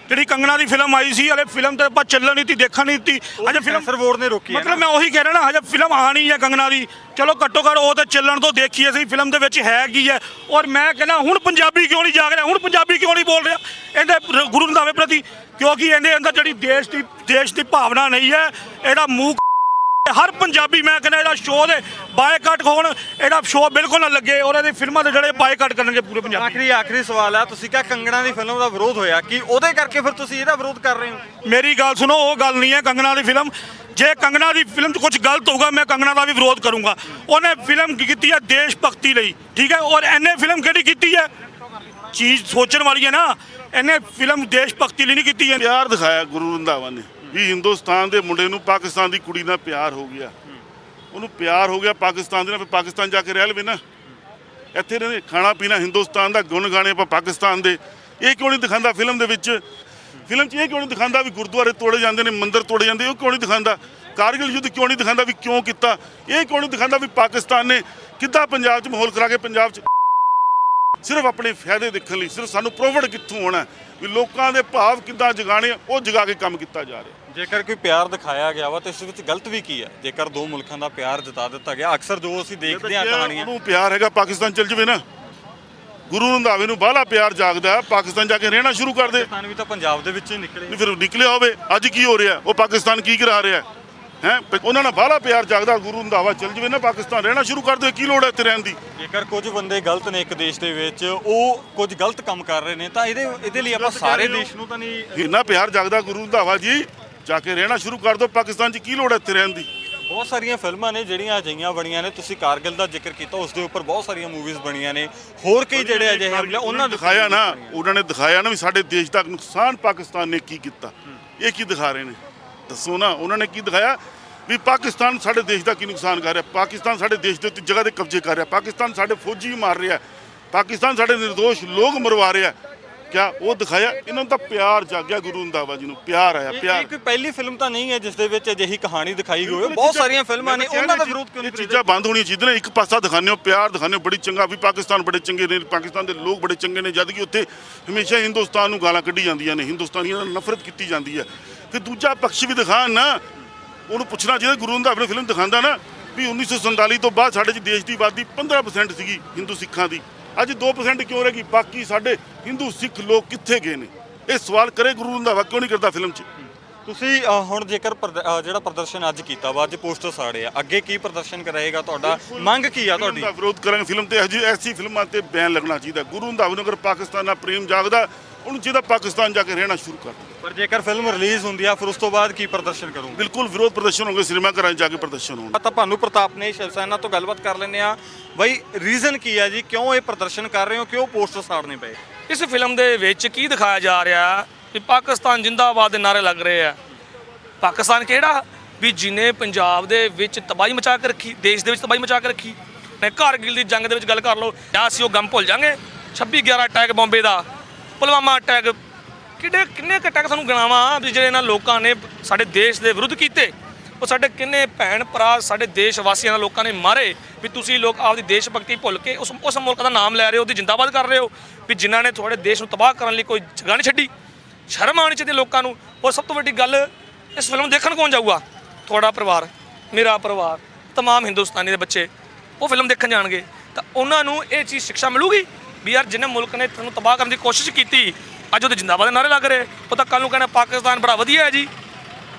ਜਿਹੜੀ ਕੰਗਨਾ ਦੀ ਫਿਲਮ ਆਈ ਸੀ ਹਲੇ ਫਿਲਮ ਤੇ ਆਪਾਂ ਚੱਲਣ ਨਹੀਂ ਤੀ ਦੇਖਣ ਨਹੀਂ ਤੀ ਅਜੇ ਫਿਲਮ ਸੈਂਸਰ ਬੋਰਡ ਨੇ ਰੋਕੀ ਹੈ ਮਤਲਬ ਮੈਂ ਉਹੀ ਕਹਿ ਰਿਹਾ ਨਾ ਹਜੇ ਫਿਲਮ ਆਣੀ ਹੈ ਕੰਗਨਾ ਦੀ। ਚਲੋ ਘੱਟੋ ਘੱਟ ਉਹ ਤੇ ਚੱਲਣ ਤੋਂ ਦੇਖੀਏ ਅਸੀਂ ਫਿਲਮ ਦੇ ਵਿੱਚ ਹੈ ਕੀ ਹੈ। ਔਰ ਮੈਂ ਕਹਿੰਦਾ ਹੁਣ ਪੰਜਾਬੀ ਕਿਉਂ ਨਹੀਂ ਜਾਗ ਰਿਹਾ? ਹੁਣ ਪੰਜਾਬੀ ਕਿਉਂ ਨਹੀਂ ਬੋਲ ਰਿਹਾ? ਇਹਦੇ ਗੁਰੂ ਰੰਧਾਵੇ ਪ੍ਰਤੀ ਕਿਉਂਕਿ ਇਹਦੇ ਅੰਦਰ ਜਿਹੜੀ ਦੇਸ਼ ਦੀ ਦੇਸ਼ ਦੀ ਭਾਵਨਾ ਨਹੀਂ ਹੈ ਇਹਦਾ ਮੂੰਹ ਹਰ ਪੰਜਾਬੀ ਮੈਂ ਕਹਿੰਦਾ ਇਹਦਾ ਸ਼ੋਅ ਦੇ ਬਾਇਕਾਟ ਹੋਣ ਇਹਦਾ ਸ਼ੋਅ ਬਿਲਕੁਲ ਨਾ ਲੱਗੇ ਔਰ ਇਹਦੀ ਫਿਲਮਾਂ ਦੇ ਜਿਹੜੇ ਬਾਇਕਾਟ ਕਰਨਗੇ ਪੂਰੇ ਪੰਜਾਬੀ। ਆਖਰੀ ਆਖਰੀ ਸਵਾਲ ਆ ਤੁਸੀਂ ਕਿਹਾ ਕੰਗਣਾ ਦੀ ਫਿਲਮ ਦਾ ਵਿਰੋਧ ਹੋਇਆ ਕੀ ਉਹਦੇ ਕਰਕੇ ਫਿਰ ਤੁਸੀਂ ਇਹਦਾ ਵਿਰੋਧ ਕਰ ਰਹੇ ਹੋ? ਮੇਰੀ ਗੱਲ ਸੁਣੋ ਉਹ ਗੱਲ ਨਹੀਂ ਹੈ ਕੰਗਣਾ ਦੀ ਫਿਲਮ। ਜੇ ਕੰਗਣਾ ਦੀ ਫਿਲਮ 'ਚ ਕੁਝ ਗਲਤ ਹੋਊਗਾ ਮੈਂ ਕੰਗਣਾ ਦਾ ਵੀ ਵਿਰੋਧ ਕਰੂੰਗਾ। ਉਹਨੇ ਫਿਲਮ ਕੀ ਕੀਤੀ ਹੈ? ਦੇਸ਼ ਭਗਤੀ ਲਈ ਠੀਕ ਹੈ? ਔਰ ਇਹਨੇ ਫਿਲਮ ਕਿਹੜੀ ਕੀਤੀ ਹੈ? ਚੀਜ਼ ਸੋਚਣ ਵਾਲੀ ਹੈ ਨਾ ਇਹਨੇ ਫਿਲਮ ਦੇਸ਼ ਭਗਤੀ ਲਈ ਨਹੀਂ ਕੀਤੀ ਹੈ। ਪਿਆਰ ਦਿਖਾਇਆ ਗੁਰੂ ਰੰਧਾਵਾ ਨੇ। ਵੀ ਹਿੰਦੁਸਤਾਨ ਦੇ ਮੁੰਡੇ ਨੂੰ ਪਾਕਿਸਤਾਨ ਦੀ ਕੁੜੀ ਨਾਲ ਪਿਆਰ ਹੋ ਗਿਆ। ਉਹਨੂੰ ਪਿਆਰ ਹੋ ਗਿਆ ਪਾਕਿਸਤਾਨ ਦੇ ਨਾਲ ਫਿਰ ਪਾਕਿਸਤਾਨ ਜਾ ਕੇ ਰਹਿ ਲਵੇ ਨਾ। ਇੱਥੇ ਰਹਿੰਦੇ ਖਾਣਾ ਪੀਣਾ ਹਿੰਦੁਸਤਾਨ ਦਾ ਗੁਣ ਗਾਣੇ ਆਪਾਂ ਪਾਕਿਸਤਾਨ ਦੇ। ਇਹ ਕਿਉਂ ਨਹੀਂ ਦਿਖਾਉਂਦਾ ਫਿਲਮ ਦੇ ਵਿੱਚ? ਫਿਲਮ 'ਚ ਇਹ ਕਿਉਂ ਨਹੀਂ ਦਿਖਾਉਂਦਾ ਵੀ ਗੁਰਦੁਆਰੇ ਤੋੜੇ ਜਾਂਦੇ ਨੇ ਮੰਦਿਰ ਤੋੜੇ ਜਾਂਦੇ ਉਹ ਕਿਉਂ ਨਹੀਂ ਦਿਖਾਉਂਦਾ? ਕਾਰਗਿਲ ਯੁੱਧ ਕਿਉਂ ਨਹੀਂ ਦਿਖਾਉਂਦਾ ਵੀ ਕਿਉਂ ਕੀਤਾ? ਇਹ ਕਿਉਂ ਨਹੀਂ ਦਿਖਾਉਂਦਾ ਵੀ ਪਾਕਿਸਤਾਨ ਨੇ ਕਿੱਦਾਂ ਪੰਜਾਬ 'ਚ ਮਾਹੌਲ ਕਰਾ ਕੇ ਪੰਜਾਬ 'ਚ ਸਿਰਫ ਆਪਣੇ ਫਾਇਦੇ ਦੇਖਣ ਲਈ ਸਿਰਫ ਸਾਨੂੰ ਪ੍ਰੋਫਿਟ ਕਿੱਥੋਂ ਹੋਣਾ? ਵੀ ਲੋਕਾਂ ਦੇ ਭਾਵ ਕਿੱਦਾਂ ਜਗਾਣੇ ਆ, ਉਹ ਜਗਾ ਕੇ ਕੰਮ ਕੀਤਾ ਜਾ ਰਿਹਾ। ਜੇਕਰ ਕੋਈ ਪਿਆਰ ਦਿਖਾਇਆ ਗਿਆ ਵਾ ਤਾਂ ਇਸ ਵਿੱਚ ਗਲਤ ਵੀ ਕੀ ਹੈ ਜੇਕਰ ਦੋ ਮੁਲਕਾਂ ਦਾ ਪਿਆਰ ਜਤਾ ਦਿੱਤਾ ਗਿਆ ਅਕਸਰ ਜੋ ਅਸੀਂ ਦੇਖਦੇ ਜੇ ਕਹਾਣੀਆਂ ਉਹਨੂੰ ਪਿਆਰ ਹੈਗਾ ਪਾਕਿਸਤਾਨ ਚਲ ਜਵੇ ਨਾ। ਗੁਰੂ ਰੰਧਾਵੇ ਨੂੰ ਬਾਹਲਾ ਪਿਆਰ ਜਾਗਦਾ ਪਾਕਿਸਤਾਨ ਜਾ ਕੇ ਰਹਿਣਾ ਸ਼ੁਰੂ ਕਰ ਦੇ। ਪਾਕਿਸਤਾਨ ਵੀ ਤਾਂ ਪੰਜਾਬ ਦੇ ਵਿੱਚ ਹੀ ਨਿਕਲੇ ਨਹੀਂ ਫਿਰ ਨਿਕਲਿਆ ਹੋਵੇ ਅੱਜ ਕੀ ਹੋ ਰਿਹਾ? ਉਹ ਪਾਕਿਸਤਾਨ ਕੀ ਕਰਾ ਰਿਹਾ? ਹੈ? ਉਹਨਾਂ ਨਾਲ ਬਾਹਲਾ ਪਿਆਰ ਜਾਗਦਾ ਗੁਰੂ ਰੰਧਾਵਾ ਚਲ ਜਵੇ ਨਾ ਪਾਕਿਸਤਾਨ ਰਹਿਣਾ ਸ਼ੁਰੂ ਕਰ ਦੇ ਕੀ ਲੋੜ ਹੈ ਇੱਥੇ ਰਹਿਣ ਦੀ? ਜੇਕਰ ਕੁਝ ਬੰਦੇ ਗਲਤ ਨੇ ਇੱਕ ਦੇਸ਼ ਦੇ ਵਿੱਚ ਉਹ ਕੁਝ ਗਲਤ ਕੰਮ ਕਰ ਰਹੇ ਨੇ ਤਾਂ ਇਹਦੇ ਇਹਦੇ ਲਈ ਆਪਾਂ ਸਾਰੇ ਦੇਸ਼ ਨੂੰ ਤਾਂ ਨਹੀਂ ਇੰਨਾ ਪਿਆਰ ਜਾਗਦਾ ਗੁਰੂ ਰੰਧਾਵਾ ਜੀ ਜਾ ਕੇ ਰਹਿਣਾ ਸ਼ੁਰੂ ਕਰ ਦਿਓ ਪਾਕਿਸਤਾਨ 'ਚ ਕੀ ਲੋੜ ਹੈ ਇੱਥੇ ਰਹਿਣ ਦੀ? ਬਹੁਤ ਸਾਰੀਆਂ ਫਿਲਮਾਂ ਨੇ ਜਿਹੜੀਆਂ ਅਜਿਹੀਆਂ ਬਣੀਆਂ ਨੇ ਤੁਸੀਂ ਕਾਰਗਿਲ ਦਾ ਜ਼ਿਕਰ ਕੀਤਾ ਉਸ ਦੇ ਉੱਪਰ ਬਹੁਤ ਸਾਰੀਆਂ ਮੂਵੀਜ਼ ਬਣੀਆਂ ਨੇ। ਹੋਰ ਕਈ ਜਿਹੜੇ ਅਜਿਹੇ ਹਮਲੇ ਉਹਨਾਂ ਦੇ ਦਿਖਾਇਆ ਨਾ ਉਹਨਾਂ ਨੇ ਦਿਖਾਇਆ ਨਾ ਵੀ ਸਾਡੇ ਦੇਸ਼ ਦਾ ਨੁਕਸਾਨ ਪਾਕਿਸਤਾਨ ਨੇ ਕੀ ਕੀਤਾ। ਇਹ ਕੀ ਦਿਖਾ ਰਹੇ ਨੇ? ਦੱਸੋ ਨਾ ਉਹਨਾਂ ਨੇ ਕੀ ਦਿਖਾਇਆ? ਵੀ ਪਾਕਿਸਤਾਨ ਸਾਡੇ ਦੇਸ਼ ਦਾ ਕੀ ਨੁਕਸਾਨ ਕਰ ਰਿਹਾ? ਪਾਕਿਸਤਾਨ ਸਾਡੇ ਦੇਸ਼ ਦੇ ਉੱਤੇ ਜਗ੍ਹਾ ਤੇ ਕਬਜ਼ੇ ਕਰ ਰਿਹਾ। ਪਾਕਿਸਤਾਨ ਸਾਡੇ ਫੌਜੀ ਮਾਰ ਰਿਹਾ। ਪਾਕਿਸਤਾਨ ਸਾਡੇ ਨਿਰਦੋਸ਼ ਲੋਕ ਮਰਵਾ ਰਿਹਾ। ਕਿਆ ਉਹ ਦਿਖਾਇਆ? ਇਹਨਾਂ ਨੂੰ ਤਾਂ ਪਿਆਰ ਜਾਗਿਆ ਗੁਰੂ ਰੰਧਾਵਾ ਜੀ ਨੂੰ। ਪਿਆਰ ਆਇਆ ਇਹ ਪਿਆਰ। ਕੋਈ ਪਹਿਲੀ ਫਿਲਮ ਤਾਂ ਨਹੀਂ ਹੈ ਜਿਸ ਦੇ ਵਿੱਚ ਅਜਿਹੀ ਕਹਾਣੀ ਦਿਖਾਈ ਹੋਵੇ। ਬਹੁਤ ਸਾਰੀਆਂ ਫਿਲਮਾਂ ਨੇ। ਉਹਨਾਂ ਦਾ ਵਿਰੋਧ ਕਿਉਂ ਇਹ ਨਹੀਂ ਚੀਜ਼ਾਂ ਬੰਦ ਹੋਣੀਆਂ ਚਾਹੀਦੀਆਂ ਨੇ। ਇੱਕ ਪਾਸਾ ਦਿਖਾਉਂਦੇ ਹੋ ਪਿਆਰ ਦਿਖਾਉਂਦੇ ਹੋ ਬੜੀ ਚੰਗਾ। ਵੀ ਪਾਕਿਸਤਾਨ ਬੜੇ ਚੰਗੇ ਨੇ ਪਾਕਿਸਤਾਨ ਦੇ ਲੋਕ ਬੜੇ ਚੰਗੇ ਨੇ ਜਦ ਕਿ ਉੱਥੇ ਹਮੇਸ਼ਾ ਹਿੰਦੁਸਤਾਨ ਨੂੰ ਗਾਲਾਂ ਕੱਢੀ ਜਾਂਦੀਆਂ ਨੇ। ਹਿੰਦੁਸਤਾਨੀਆਂ ਨਾਲ ਨਫ਼ਰਤ ਕੀਤੀ ਜਾਂਦੀ ਹੈ। ਫਿਰ ਦੂਜਾ ਪਕਸ਼ ਵੀ ਦਿਖਾਣ ਨਾ ਉਹਨੂੰ ਪੁੱਛਣਾ ਚਾਹੀਦਾ ਗੁਰੂ ਰੰਧਾਵਾ ਆਪਣੀ ਫਿਲਮ ਦਿਖਾਉਂਦਾ ਨਾ ਵੀ 1947 ਤੋਂ ਬਾਅਦ ਸਾਡੇ ਚ ਦੇਸ਼ ਦੀ ਆਬਾਦੀ 15% ਸੀਗੀ ਹਿੰਦੂ ਸਿੱਖਾਂ ਦੀ। ਅੱਜ 2% ਕਿਉਂ ਰਹਿ ਗਈ? ਬਾਕੀ ਸਾਡੇ ਹਿੰਦੂ ਸਿੱਖ ਲੋਕ ਕਿੱਥੇ ਗਏ ਨੇ? ਇਹ ਸਵਾਲ ਕਰੇ ਗੁਰੂ ਰੰਧਾਵਾ ਕਿਉਂ ਨਹੀਂ ਕਰਦਾ ਫਿਲਮ 'ਚ? ਤੁਸੀਂ ਹੁਣ ਜੇਕਰ ਜਿਹੜਾ ਪ੍ਰਦਰਸ਼ਨ ਅੱਜ ਕੀਤਾ ਵਾ ਅੱਜ ਪੋਸਟਰ ਸਾੜੇ ਆ ਅੱਗੇ ਕੀ ਪ੍ਰਦਰਸ਼ਨ ਕਰੇਗਾ ਤੁਹਾਡਾ? ਮੰਗ ਕੀ ਆ ਤੁਹਾਡੀ? ਦਾ ਵਿਰੋਧ ਕਰਾਂਗੇ ਫਿਲਮ ਤੇ ਅਜੇ ਐਸੀ ਫਿਲਮਾਂ ਤੇ ਬੈਨ ਲੱਗਣਾ ਚਾਹੀਦਾ। ਗੁਰੂ ਰੰਧਾਵਾ ਨੂੰ ਅਗਰ ਪਾਕਿਸਤਾਨ ਨਾਲ ਪ੍ਰੇਮ ਜਾਗਦਾ ਉਹਨੂੰ ਚਾਹੀਦਾ ਪਾਕਿਸਤਾਨ ਜਾ ਕੇ ਰਹਿਣਾ ਸ਼ੁਰੂ ਕਰ ਪਰ ਜੇਕਰ ਫਿਲਮ ਰਿਲੀਜ਼ ਹੁੰਦੀ ਆ ਫਿਰ ਉਸ ਤੋਂ ਬਾਅਦ ਕੀ ਪ੍ਰਦਰਸ਼ਨ ਕਰੂੰਗੇ? ਬਿਲਕੁਲ ਵਿਰੋਧ ਪ੍ਰਦਰਸ਼ਨ ਹੋਣਗੇ ਸਿਨੇਮਾ ਘਰਾਂ 'ਚ ਜਾ ਕੇ ਪ੍ਰਦਰਸ਼ਨ ਹੋਣ। ਤਾਂ ਭਾਨੂ ਪ੍ਰਤਾਪ ਨੇ ਸ਼ਿਵਸੈਨਾ ਤੋਂ ਗੱਲਬਾਤ ਕਰ ਲੈਂਦੇ ਆ। ਬਈ ਰੀਜ਼ਨ ਕੀ ਹੈ ਜੀ? ਕਿਉਂ ਇਹ ਪ੍ਰਦਰਸ਼ਨ ਕਰ ਰਹੇ ਹੋ? ਕਿਉਂ ਪੋਸਟਰ ਸਾੜਨੇ ਪਏ? ਇਸ ਫਿਲਮ ਦੇ ਵਿੱਚ ਕੀ ਦਿਖਾਇਆ ਜਾ ਰਿਹਾ ਵੀ ਪਾਕਿਸਤਾਨ ਜਿੰਦਾਬਾਦ ਦੇ ਨਾਰੇ ਲੱਗ ਰਹੇ ਆ? ਪਾਕਿਸਤਾਨ ਕਿਹੜਾ? ਵੀ ਜਿਨੇ ਪੰਜਾਬ ਦੇ ਵਿੱਚ ਤਬਾਹੀ ਮਚਾ ਕੇ ਰੱਖੀ ਦੇਸ਼ ਦੇ ਵਿੱਚ ਤਬਾਹੀ ਮਚਾ ਕੇ ਰੱਖੀ। ਨੇ ਕਾਰਗਿਲ ਦੀ ਜੰਗ ਦੇ ਵਿੱਚ ਗੱਲ ਕਰ ਲਓ ਜਾਂ ਅਸੀਂ ਉਹ ਗਮ ਭੁੱਲ ਜਾਾਂਗੇ? 26 11 ਅਟੈਕ ਬੰਬੇ ਦਾ ਪੁਲਵਾਮਾ ਅਟੈਕ ਕਿਹੜੇ ਕਿੰਨੇ ਕੁ ਅਟੈਕ ਸਾਨੂੰ ਗਿਣਾਵਾਂ ਵੀ ਜਿਹੜੇ ਇਹਨਾਂ ਲੋਕਾਂ ਨੇ ਸਾਡੇ ਦੇਸ਼ ਦੇ ਵਿਰੁੱਧ ਕੀਤੇ ਉਹ ਸਾਡੇ ਕਿੰਨੇ ਭੈਣ ਭਰਾ ਸਾਡੇ ਦੇਸ਼ ਵਾਸੀਆਂ ਦੇ ਲੋਕਾਂ ਨੇ ਮਾਰੇ ਵੀ ਤੁਸੀਂ ਲੋਕ ਆਪਦੀ ਦੇਸ਼ ਭਗਤੀ ਭੁੱਲ ਕੇ ਉਸ ਉਸ ਮੁਲਕ ਦਾ ਨਾਮ ਲੈ ਰਹੇ ਹੋ ਉਹਦੀ ਜਿੰਦਾਬਾਦ ਕਰ ਰਹੇ ਹੋ ਵੀ ਜਿਨ੍ਹਾਂ ਨੇ ਤੁਹਾਡੇ ਦੇਸ਼ ਨੂੰ ਤਬਾਹ ਕਰਨ ਲਈ ਕੋਈ ਜਗ੍ਹਾ ਨਹੀਂ ਛੱਡੀ ਸ਼ਰਮ ਆਉਣੀ ਚਾਹੀਦੀ ਲੋਕਾਂ ਨੂੰ ਔਰ ਸਭ ਤੋਂ ਵੱਡੀ ਗੱਲ ਇਸ ਫਿਲਮ ਦੇਖਣ ਕੌਣ ਜਾਊਗਾ ਤੁਹਾਡਾ ਪਰਿਵਾਰ ਮੇਰਾ ਪਰਿਵਾਰ तमाम ਹਿੰਦੁਸਤਾਨੀ ਦੇ ਬੱਚੇ ਉਹ ਫਿਲਮ ਦੇਖਣ ਜਾਣਗੇ ਤਾਂ ਉਹਨਾਂ ਨੂੰ ਇਹ ਚੀਜ਼ ਸਿੱਖਿਆ ਮਿਲੂਗੀ ਵੀ ਯਾਰ ਜਿਹਨੇ ਮੁਲਕ ਨੇ ਤੁਹਾਨੂੰ ਤਬਾਹ ਕਰਨ ਦੀ ਕੋਸ਼ਿਸ਼ ਕੀਤੀ ਅੱਜ ਉਹਦੇ ਜਿੰਦਾਬਾਦ ਦੇ ਨਾਰੇ ਲੱਗ ਰਹੇ। ਉਹ ਤਾਂ ਕੱਲ ਨੂੰ ਕਹਿਣਾ ਪਾਕਿਸਤਾਨ ਬੜਾ ਵਧੀਆ ਹੈ ਜੀ।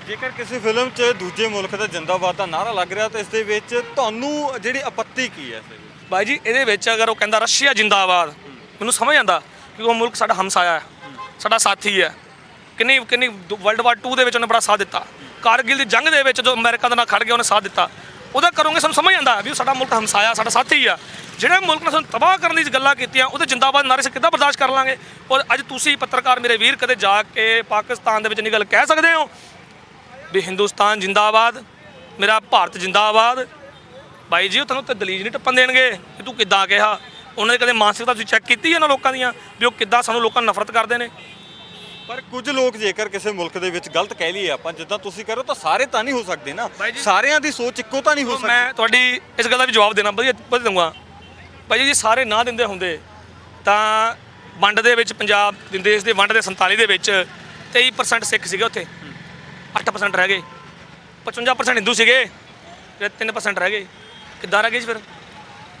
ਜੇਕਰ ਕਿਸੇ ਫਿਲਮ 'ਚ ਦੂਜੇ ਮੁਲਕ ਦਾ ਜਿੰਦਾਬਾਦ ਦਾ ਨਾਰਾ ਲੱਗ ਰਿਹਾ ਤਾਂ ਇਸ ਦੇ ਵਿੱਚ ਤੁਹਾਨੂੰ ਜਿਹੜੀ ਆਪੱਤੀ ਕੀ ਹੈ ਇਸ ਦੇ ਵਿੱਚ? ਬਾਈ ਜੀ ਇਹਦੇ ਵਿੱਚ ਅਗਰ ਉਹ ਕਹਿੰਦਾ ਰਸ਼ੀਆ ਜਿੰਦਾਬਾਦ ਮੈਨੂੰ ਸਮਝ ਆਂਦਾ ਕਿ ਉਹ ਮੁਲਕ ਸਾਡਾ ਹਮਸਾਇਆ ਹੈ ਸਾਡਾ ਸਾਥੀ ਹੈ। ਕਿੰਨੀ ਕਿੰਨੀ ਵਰਲਡ ਵਾਰ 2 ਦੇ ਵਿੱਚ ਉਹਨੇ ਬੜਾ ਸਾਥ ਦਿੱਤਾ। ਕਾਰਗਿਲ ਦੀ ਜੰਗ ਦੇ ਵਿੱਚ ਜੋ ਅਮਰੀਕਾ ਦੇ ਨਾਲ ਖੜ ਗਿਆ ਉਹਨੇ ਸਾਥ ਦਿੱਤਾ। ਉਹਦਾ ਕਰੋਗੇ, ਸਾਨੂੰ ਸਮਝ ਆਂਦਾ ਵੀ ਉਹ ਸਾਡਾ ਮੁਲਕ ਹਮਸਾਇਆ ਸਾਡਾ ਸਾਥੀ ਆ। ਜਿਹੜੇ ਮੁਲਕ ਨੇ ਸਾਨੂੰ ਤਬਾਹ ਕਰਨ ਦੀ ਗੱਲਾਂ ਕੀਤੀਆਂ, ਉਹਦੇ ਜਿੰਦਾਬਾਦ ਨਾਰੇ ਸੇ ਕਿੱਦਾਂ ਬਰਦਾਸ਼ਤ ਕਰ ਲਾਂਗੇ? ਔਰ ਅੱਜ ਤੁਸੀਂ ਪੱਤਰਕਾਰ ਮੇਰੇ ਵੀਰ ਕਦੇ ਜਾ ਕੇ ਪਾਕਿਸਤਾਨ ਦੇ ਵਿੱਚ ਨਹੀਂ ਗੱਲ ਕਹਿ ਸਕਦੇ ਹੋ? ਵੀ ਹਿੰਦੁਸਤਾਨ ਜਿੰਦਾਬਾਦ, ਮੇਰਾ ਭਾਰਤ ਜਿੰਦਾਬਾਦ। ਬਾਈ ਜੀ, ਉਹ ਤੁਹਾਨੂੰ ਤੇ ਦਲੀਜ ਨਹੀਂ ਟੱਪਣ ਦੇਣਗੇ। ਕਿ ਤੂੰ ਕਿੱਦਾਂ ਕਿਹਾ? ਉਹਨਾਂ ਦੇ ਕਦੇ ਮਾਨਸਿਕਤਾ ਤੁਸੀਂ ਚੈੱਕ ਕੀਤੀ ਇਹਨਾਂ ਲੋਕਾਂ ਦੀਆਂ ਵੀ ਉਹ ਕਿੱਦਾਂ ਸਾਨੂੰ ਲੋਕਾਂ ਨੂੰ ਨਫ਼ਰਤ ਕਰਦੇ ਨੇ? ਪਰ ਕੁਝ ਲੋਕ ਜੇਕਰ ਕਿਸੇ ਮੁਲਕ ਦੇ ਵਿੱਚ ਗਲਤ ਕਹਿ ਲਈਏ ਆਪਾਂ ਜਿੱਦਾਂ ਤੁਸੀਂ ਕਰੋ ਤਾਂ ਸਾਰੇ ਤਾਂ ਨਹੀਂ ਹੋ ਸਕਦੇ ਨਾ। ਬਾਈ ਜੀ- ਸਾਰਿਆਂ ਦੀ ਸੋਚ ਇੱਕੋ ਤਾਂ ਨਹੀਂ ਹੋ ਸਕਦੀ। ਮੈਂ ਤੁਹਾਡੀ ਇਸ ਗੱਲ ਦਾ ਵੀ ਜਵਾਬ ਦੇਣਾ ਵਧੀਆ ਵਧੀਆ ਦਊਂਗਾ। ਭਾਈ ਜੀ ਸਾਰੇ ਨਾ ਦਿੰਦੇ ਹੁੰਦੇ ਤਾਂ ਵੰਡ ਦੇ ਵਿੱਚ ਪੰਜਾਬ ਦੇਸ਼ ਦੇ ਵੰਡ ਦੇ 47 ਦੇ ਵਿੱਚ 23% ਸਿੱਖ ਸੀਗੇ ਉੱਥੇ। 8% ਰਹਿ ਗਏ। 55% ਹਿੰਦੂ ਸੀਗੇ ਤੇ 3% ਰਹਿ ਗਏ। ਕਿੱਦਾਂ ਰਹਿ ਗਏ ਜੀ ਫਿਰ?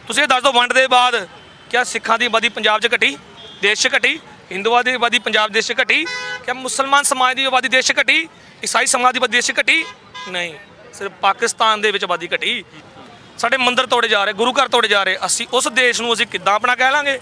ਤੁਸੀਂ ਇਹ ਦੱਸ ਦਿਓ ਵੰਡ ਦੇ ਬਾਅਦ ਕਿਆ ਸਿੱਖਾਂ ਦੀ ਆਬਾਦੀ ਪੰਜਾਬ 'ਚ ਘਟੀ ਦੇਸ਼ 'ਚ ਘਟੀ? ਹਿੰਦੂਆਂ ਦੀ ਆਬਾਦੀ ਪੰਜਾਬ ਦੇਸ਼ 'ਚ ਘਟੀ ਕਿਆ ਮੁਸਲਮਾਨ ਸਮਾਜ ਦੀ ਆਬਾਦੀ ਦੇਸ਼ 'ਚ ਘਟੀ ਈਸਾਈ ਸਮਾਜ ਦੀ ਆਬਾਦੀ ਦੇਸ਼ 'ਚ ਘਟੀ? ਨਹੀਂ ਸਿਰਫ ਪਾਕਿਸਤਾਨ ਦੇ ਵਿੱਚ ਆਬਾਦੀ ਘਟੀ। ਸਾਡੇ ਮੰਦਿਰ ਤੋੜੇ ਜਾ ਰਹੇ ਗੁਰੂ ਘਰ ਤੋੜੇ ਜਾ ਰਹੇ ਅਸੀਂ ਉਸ ਦੇਸ਼ ਨੂੰ ਅਸੀਂ ਕਿੱਦਾਂ ਆਪਣਾ ਕਹਿ ਲਾਂਗੇ?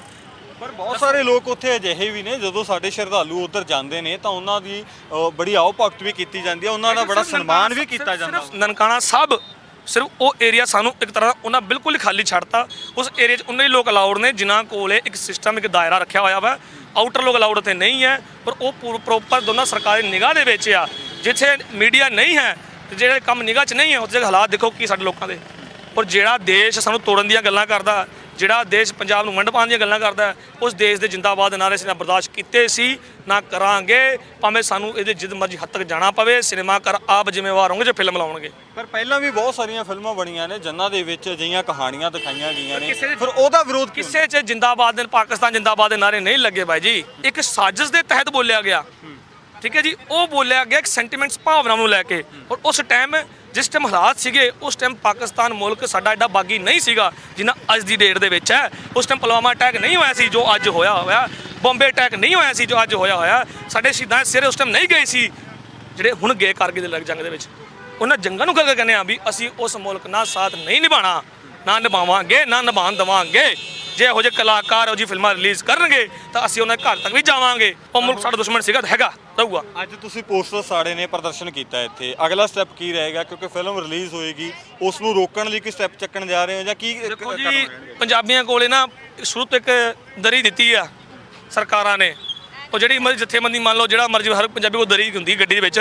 ਪਰ ਬਹੁਤ ਸਾਰੇ ਲੋਕ ਉੱਥੇ ਅਜਿਹੇ ਵੀ ਨੇ ਜਦੋਂ ਸਾਡੇ ਸ਼ਰਧਾਲੂ ਉੱਧਰ ਜਾਂਦੇ ਨੇ ਤਾਂ ਉਹਨਾਂ ਦੀ ਅ, ਬੜੀ ਆਓ ਭਗਤ ਵੀ ਕੀਤੀ ਜਾਂਦੀ ਹੈ ਉਹਨਾਂ ਦਾ ਬੜਾ ਸਨਮਾਨ ਵੀ ਕੀਤਾ ਜਾਂਦਾ। ਸਿਰਫ ਨਨਕਾਣਾ ਸਾਹਿਬ ਸਿਰਫ ਉਹ ਏਰੀਆ ਸਾਨੂੰ ਇੱਕ ਤਰ੍ਹਾਂ ਉਹਨਾਂ ਬਿਲਕੁਲ ਹੀ ਖਾਲੀ ਛੱਡਤਾ। ਉਸ ਏਰੀਆ 'ਚ ਉਨੇ ਹੀ ਲੋਕ ਅਲਾਉਡ ਨੇ ਜਿਨ੍ਹਾਂ ਕੋਲੇ ਇੱਕ ਸਿਸਟਮ ਇੱਕ ਦਾਇਰਾ ਰੱਖਿਆ ਹੋਇਆ ਵਾ ਆਊਟਰ ਲੋਕ ਅਲਾਉਡ ਉੱਥੇ ਨਹੀਂ ਹੈ, ਪਰ ਉਹ ਪ੍ਰੋਪਰ ਦੋਨਾਂ ਸਰਕਾਰੀ ਨਿਗਾਹ ਦੇ ਵਿੱਚ ਆ, ਜਿੱਥੇ ਮੀਡੀਆ ਨਹੀਂ ਹੈ ਤੇ ਜਿਹੜੇ ਕੰਮ ਨਿਗਾਹ 'ਚ ਨਹੀਂ ਹੈ, ਉੱਥੇ ਹਾਲਾਤ ਦੇਖੋ ਕੀ ਸਾਡੇ ਲੋਕਾਂ ਦੇ। ਔਰ ਜਿਹੜਾ ਦੇਸ਼ ਸਾਨੂੰ ਤੋੜਨ ਦੀਆਂ ਗੱਲਾਂ ਕਰਦਾ ਜਿਹੜਾ ਦੇਸ਼ ਪੰਜਾਬ ਨੂੰ ਵੰਡ ਪਾਉਣ ਦੀਆਂ ਗੱਲਾਂ ਕਰਦਾ ਉਸ ਦੇਸ਼ ਦੇ ਜਿੰਦਾਬਾਦ ਨਾਰੇ ਅਸੀਂ ਨਾ ਬਰਦਾਸ਼ਤ ਕੀਤੇ ਸੀ ਨਾ ਕਰਾਂਗੇ। ਭਾਵੇਂ ਸਾਨੂੰ ਇਹਦੇ ਜਿੱਦ ਮਰਜ਼ੀ ਹੱਦ ਤੱਕ ਜਾਣਾ ਪਵੇ ਸਿਨੇਮਾ ਕਰ ਆਪ ਜ਼ਿੰਮੇਵਾਰ ਹੋਣਗੇ ਜੇ ਫਿਲਮ ਲਾਉਣਗੇ। ਪਰ ਪਹਿਲਾਂ ਵੀ ਬਹੁਤ ਸਾਰੀਆਂ ਫਿਲਮਾਂ ਬਣੀਆਂ ਨੇ ਜਿਨ੍ਹਾਂ ਦੇ ਵਿੱਚ ਅਜਿਹੀਆਂ ਕਹਾਣੀਆਂ ਦਿਖਾਈਆਂ ਗਈਆਂ ਨੇ। ਫਿਰ ਉਹਦਾ ਵਿਰੋਧ ਕਿਸੇ 'ਚ ਜਿੰਦਾਬਾਦ ਦੇ ਪਾਕਿਸਤਾਨ ਜਿੰਦਾਬਾਦ ਦੇ ਨਾਰੇ ਨਹੀਂ ਲੱਗੇ ਬਾਈ ਜੀ। ਇੱਕ ਸਾਜ਼ਿਸ਼ ਦੇ ਤਹਿਤ ਬੋਲਿਆ ਗਿਆ। ਠੀਕ ਹੈ ਜੀ, ਉਹ ਬੋਲਿਆ ਗਿਆ ਇੱਕ ਸੈਂਟੀਮੈਂਟਸ ਭਾਵਨਾ ਨੂੰ ਲੈ ਕੇ। ਔਰ ਉਸ ਟਾਈਮ ਜਿਸ ਟਾਈਮ ਹਾਲਾਤ ਸੀਗੇ, ਉਸ ਟਾਈਮ ਪਾਕਿਸਤਾਨ ਮੁਲਕ ਸਾਡਾ ਐਡਾ ਬਾਗੀ ਨਹੀਂ ਸੀਗਾ, ਜਿੰਨਾ ਅੱਜ ਦੀ ਡੇਟ ਦੇ ਵਿੱਚ ਹੈ। ਉਸ ਟਾਈਮ ਪੁਲਵਾਮਾ ਅਟੈਕ ਨਹੀਂ ਹੋਇਆ ਸੀ, ਜੋ ਅੱਜ ਹੋਇਆ ਹੋਇਆ। ਬੰਬੇ ਅਟੈਕ ਨਹੀਂ ਹੋਇਆ ਸੀ, ਜੋ ਅੱਜ ਹੋਇਆ ਹੋਇਆ। ਸਾਡੇ ਸ਼ਹੀਦਾਂ ਦੇ ਸਿਰੇ ਉਸ ਟਾਈਮ ਨਹੀਂ ਗਏ ਸੀ, ਜਿਹੜੇ ਹੁਣ ਗਏ ਕਾਰਗਿਲ ਦੇ ਲੱਗ ਜੰਗ ਦੇ ਵਿੱਚ। ਉਹਨਾਂ ਜੰਗਾਂ ਨੂੰ ਕਰਕੇ ਕਹਿੰਦੇ ਆ ਵੀ ਅਸੀਂ ਉਸ ਮੁਲਕ ਨਾਲ ਸਾਥ ਨਹੀਂ ਨਿਭਾਣਾ ਨਾ ਨਿਭਾਵਾਂਗੇ, ਨਾ ਨਿਭਾਉਣ ਦੇਵਾਂਗੇ। ਜੇ ਇਹੋ ਜਿਹੇ ਕਲਾਕਾਰ ਇਹੋ ਜਿਹੀ ਫਿਲਮਾਂ ਰਿਲੀਜ਼ ਕਰਨਗੇ ਤਾਂ ਅਸੀਂ ਉਹਨਾਂ ਦੇ ਘਰ ਤੱਕ ਵੀ ਜਾਵਾਂਗੇ। ਉਹ ਮੁਲਕ ਸਾਡਾ ਦੁਸ਼ਮਣ ਸੀਗਾ ਤਾਂ ਹੈਗਾ ਰਹੂਗਾ। ਅੱਜ ਤੁਸੀਂ ਪੋਸਟਰ ਸਾੜੇ ਨੇ ਪ੍ਰਦਰਸ਼ਨ ਕੀਤਾ ਇੱਥੇ। ਅਗਲਾ ਸਟੈਪ ਕੀ ਰਹੇਗਾ? ਕਿਉਂਕਿ ਫਿਲਮ ਰਿਲੀਜ਼ ਹੋਏਗੀ ਉਸ ਨੂੰ ਰੋਕਣ ਲਈ ਕੋਈ ਸਟੈਪ ਚੱਕਣ ਜਾ ਰਹੇ ਹੋ ਜਾਂ ਕੀ ਦੇਖੋ ਜੀ ਪੰਜਾਬੀਆਂ ਕੋਲੇ ਨਾ ਸ਼ੁਰੂ ਤੋਂ ਇੱਕ ਦਰੀ ਦਿੱਤੀ ਆ ਸਰਕਾਰਾਂ ਨੇ। ਉਹ ਜਿਹੜੀ ਮਰਜ਼ੀ ਜਥੇਬੰਦੀ ਮੰਨ ਲਓ ਜਿਹੜਾ ਮਰਜ਼ੀ ਹਰ ਪੰਜਾਬੀ ਕੋਲ ਦਰੀ ਹੁੰਦੀ ਗੱਡੀ ਦੇ ਵਿੱਚ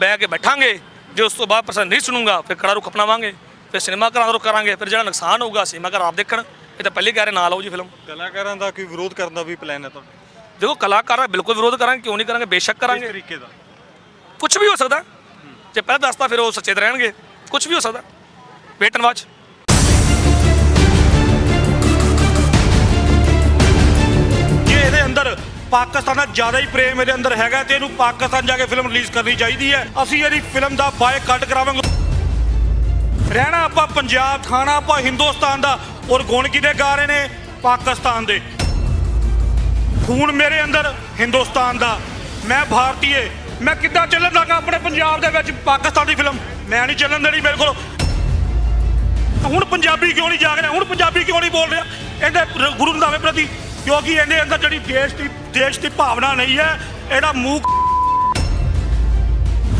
ਬਹਿ ਕੇ ਬੈਠਾਂਗੇ। ਜੇ ਉਸ ਤੋਂ ਬਾਅਦ ਪਸੰਦ ਨਹੀਂ ਸੁਣੂਗਾ ਫਿਰ ਕੜਾ ਰੁਖ ਅਪਣਾਵਾਂਗੇ ਫਿਰ ਸਿਨੇਮਾ ਘਰਾਂ ਦਾ ਰੁਖ ਕਰਾਂਗੇ ਫਿਰ ਜਿਹੜਾ ਨੁਕਸਾਨ ਹੋਊਗਾ ਸਿਨੇਮਾ ਘਰ ਆਪ ਦੇਖਣ। ਇਹ ਤਾਂ ਪਹਿਲੇ ਕਹਿ ਰਹੇ ਨਾ ਲਾਓ ਜੀ ਫਿਲਮ ਕਲਾਕਾਰਾਂ ਦਾ ਕੋਈ ਵਿਰੋਧ ਕਰਨ ਦਾ ਵੀ ਪਲਾਨ ਹੈ ਤੁਹਾਡਾ ਦੇਖੋ ਕਲਾਕਾਰ ਆ, ਬਿਲਕੁਲ ਵਿਰੋਧ ਕਰਾਂਗੇ ਕਿਉਂ ਨਹੀਂ ਕਰਾਂਗੇ? ਬੇਸ਼ੱਕ ਕਿਸ ਕਰਾਂਗੇ ਤਰੀਕੇ ਦਾ? ਕੁਝ ਵੀ ਹੋ ਸਕਦਾ। ਜੇ ਪਹਿਲਾਂ ਦੱਸਤਾ ਫਿਰ ਉਹ ਸੱਚੇ ਤੇ ਰਹਿਣਗੇ। ਕੁਝ ਵੀ ਹੋ ਸਕਦਾ। ਵੇਟ ਐਂਡ ਵਾਚ ਜੇ ਇਹਦੇ ਅੰਦਰ ਪਾਕਿਸਤਾਨ ਦਾ ਜ਼ਿਆਦਾ ਹੀ ਪ੍ਰੇਮ ਇਹਦੇ ਅੰਦਰ ਹੈਗਾ ਤੇ ਇਹਨੂੰ ਪਾਕਿਸਤਾਨ ਜਾ ਕੇ ਫਿਲਮ ਰਿਲੀਜ਼ ਕਰਨੀ ਚਾਹੀਦੀ ਹੈ। ਅਸੀਂ ਇਹਦੀ ਫਿਲਮ ਦਾ ਬਾਇਕਾਟ ਕਰਾਵਾਂਗੇ। ਰਹਿਣਾ ਆਪਾਂ ਪੰਜਾਬ, ਖਾਣਾ ਆਪਾਂ ਹਿੰਦੁਸਤਾਨ ਦਾ। ਔਰ ਗੁਣ ਕਿਹਦੇ ਗਾ ਰਹੇ ਨੇ? ਪਾਕਿਸਤਾਨ ਦੇ। ਖੂਨ ਮੇਰੇ ਅੰਦਰ ਹਿੰਦੁਸਤਾਨ ਦਾ। ਮੈਂ ਭਾਰਤੀਏ। ਮੈਂ ਕਿੱਦਾਂ ਚੱਲਣ ਲੱਗਾ ਆਪਣੇ ਪੰਜਾਬ ਦੇ ਵਿੱਚ? ਪਾਕਿਸਤਾਨ ਦੀ ਫਿਲਮ। ਮੈਂ ਨਹੀਂ ਚੱਲਣ ਦੇਣੀ ਮੇਰੇ ਕੋਲ। ਹੁਣ ਪੰਜਾਬੀ ਕਿਉਂ ਨਹੀਂ ਜਾਗ ਰਿਹਾ? ਹੁਣ ਪੰਜਾਬੀ ਕਿਉਂ ਨਹੀਂ ਬੋਲ ਰਿਹਾ? ਇਹਦੇ ਗੁਰੂ ਰੰਧਾਵੇ ਪ੍ਰਤੀ। ਕਿਉਂਕਿ ਇਹਦੇ ਅੰਦਰ ਜਿਹੜੀ ਦੇਸ਼ ਦੀ ਦੇਸ਼ ਦੀ ਭਾਵਨਾ ਨਹੀਂ ਹੈ, ਇਹਦਾ ਮੂੰਹ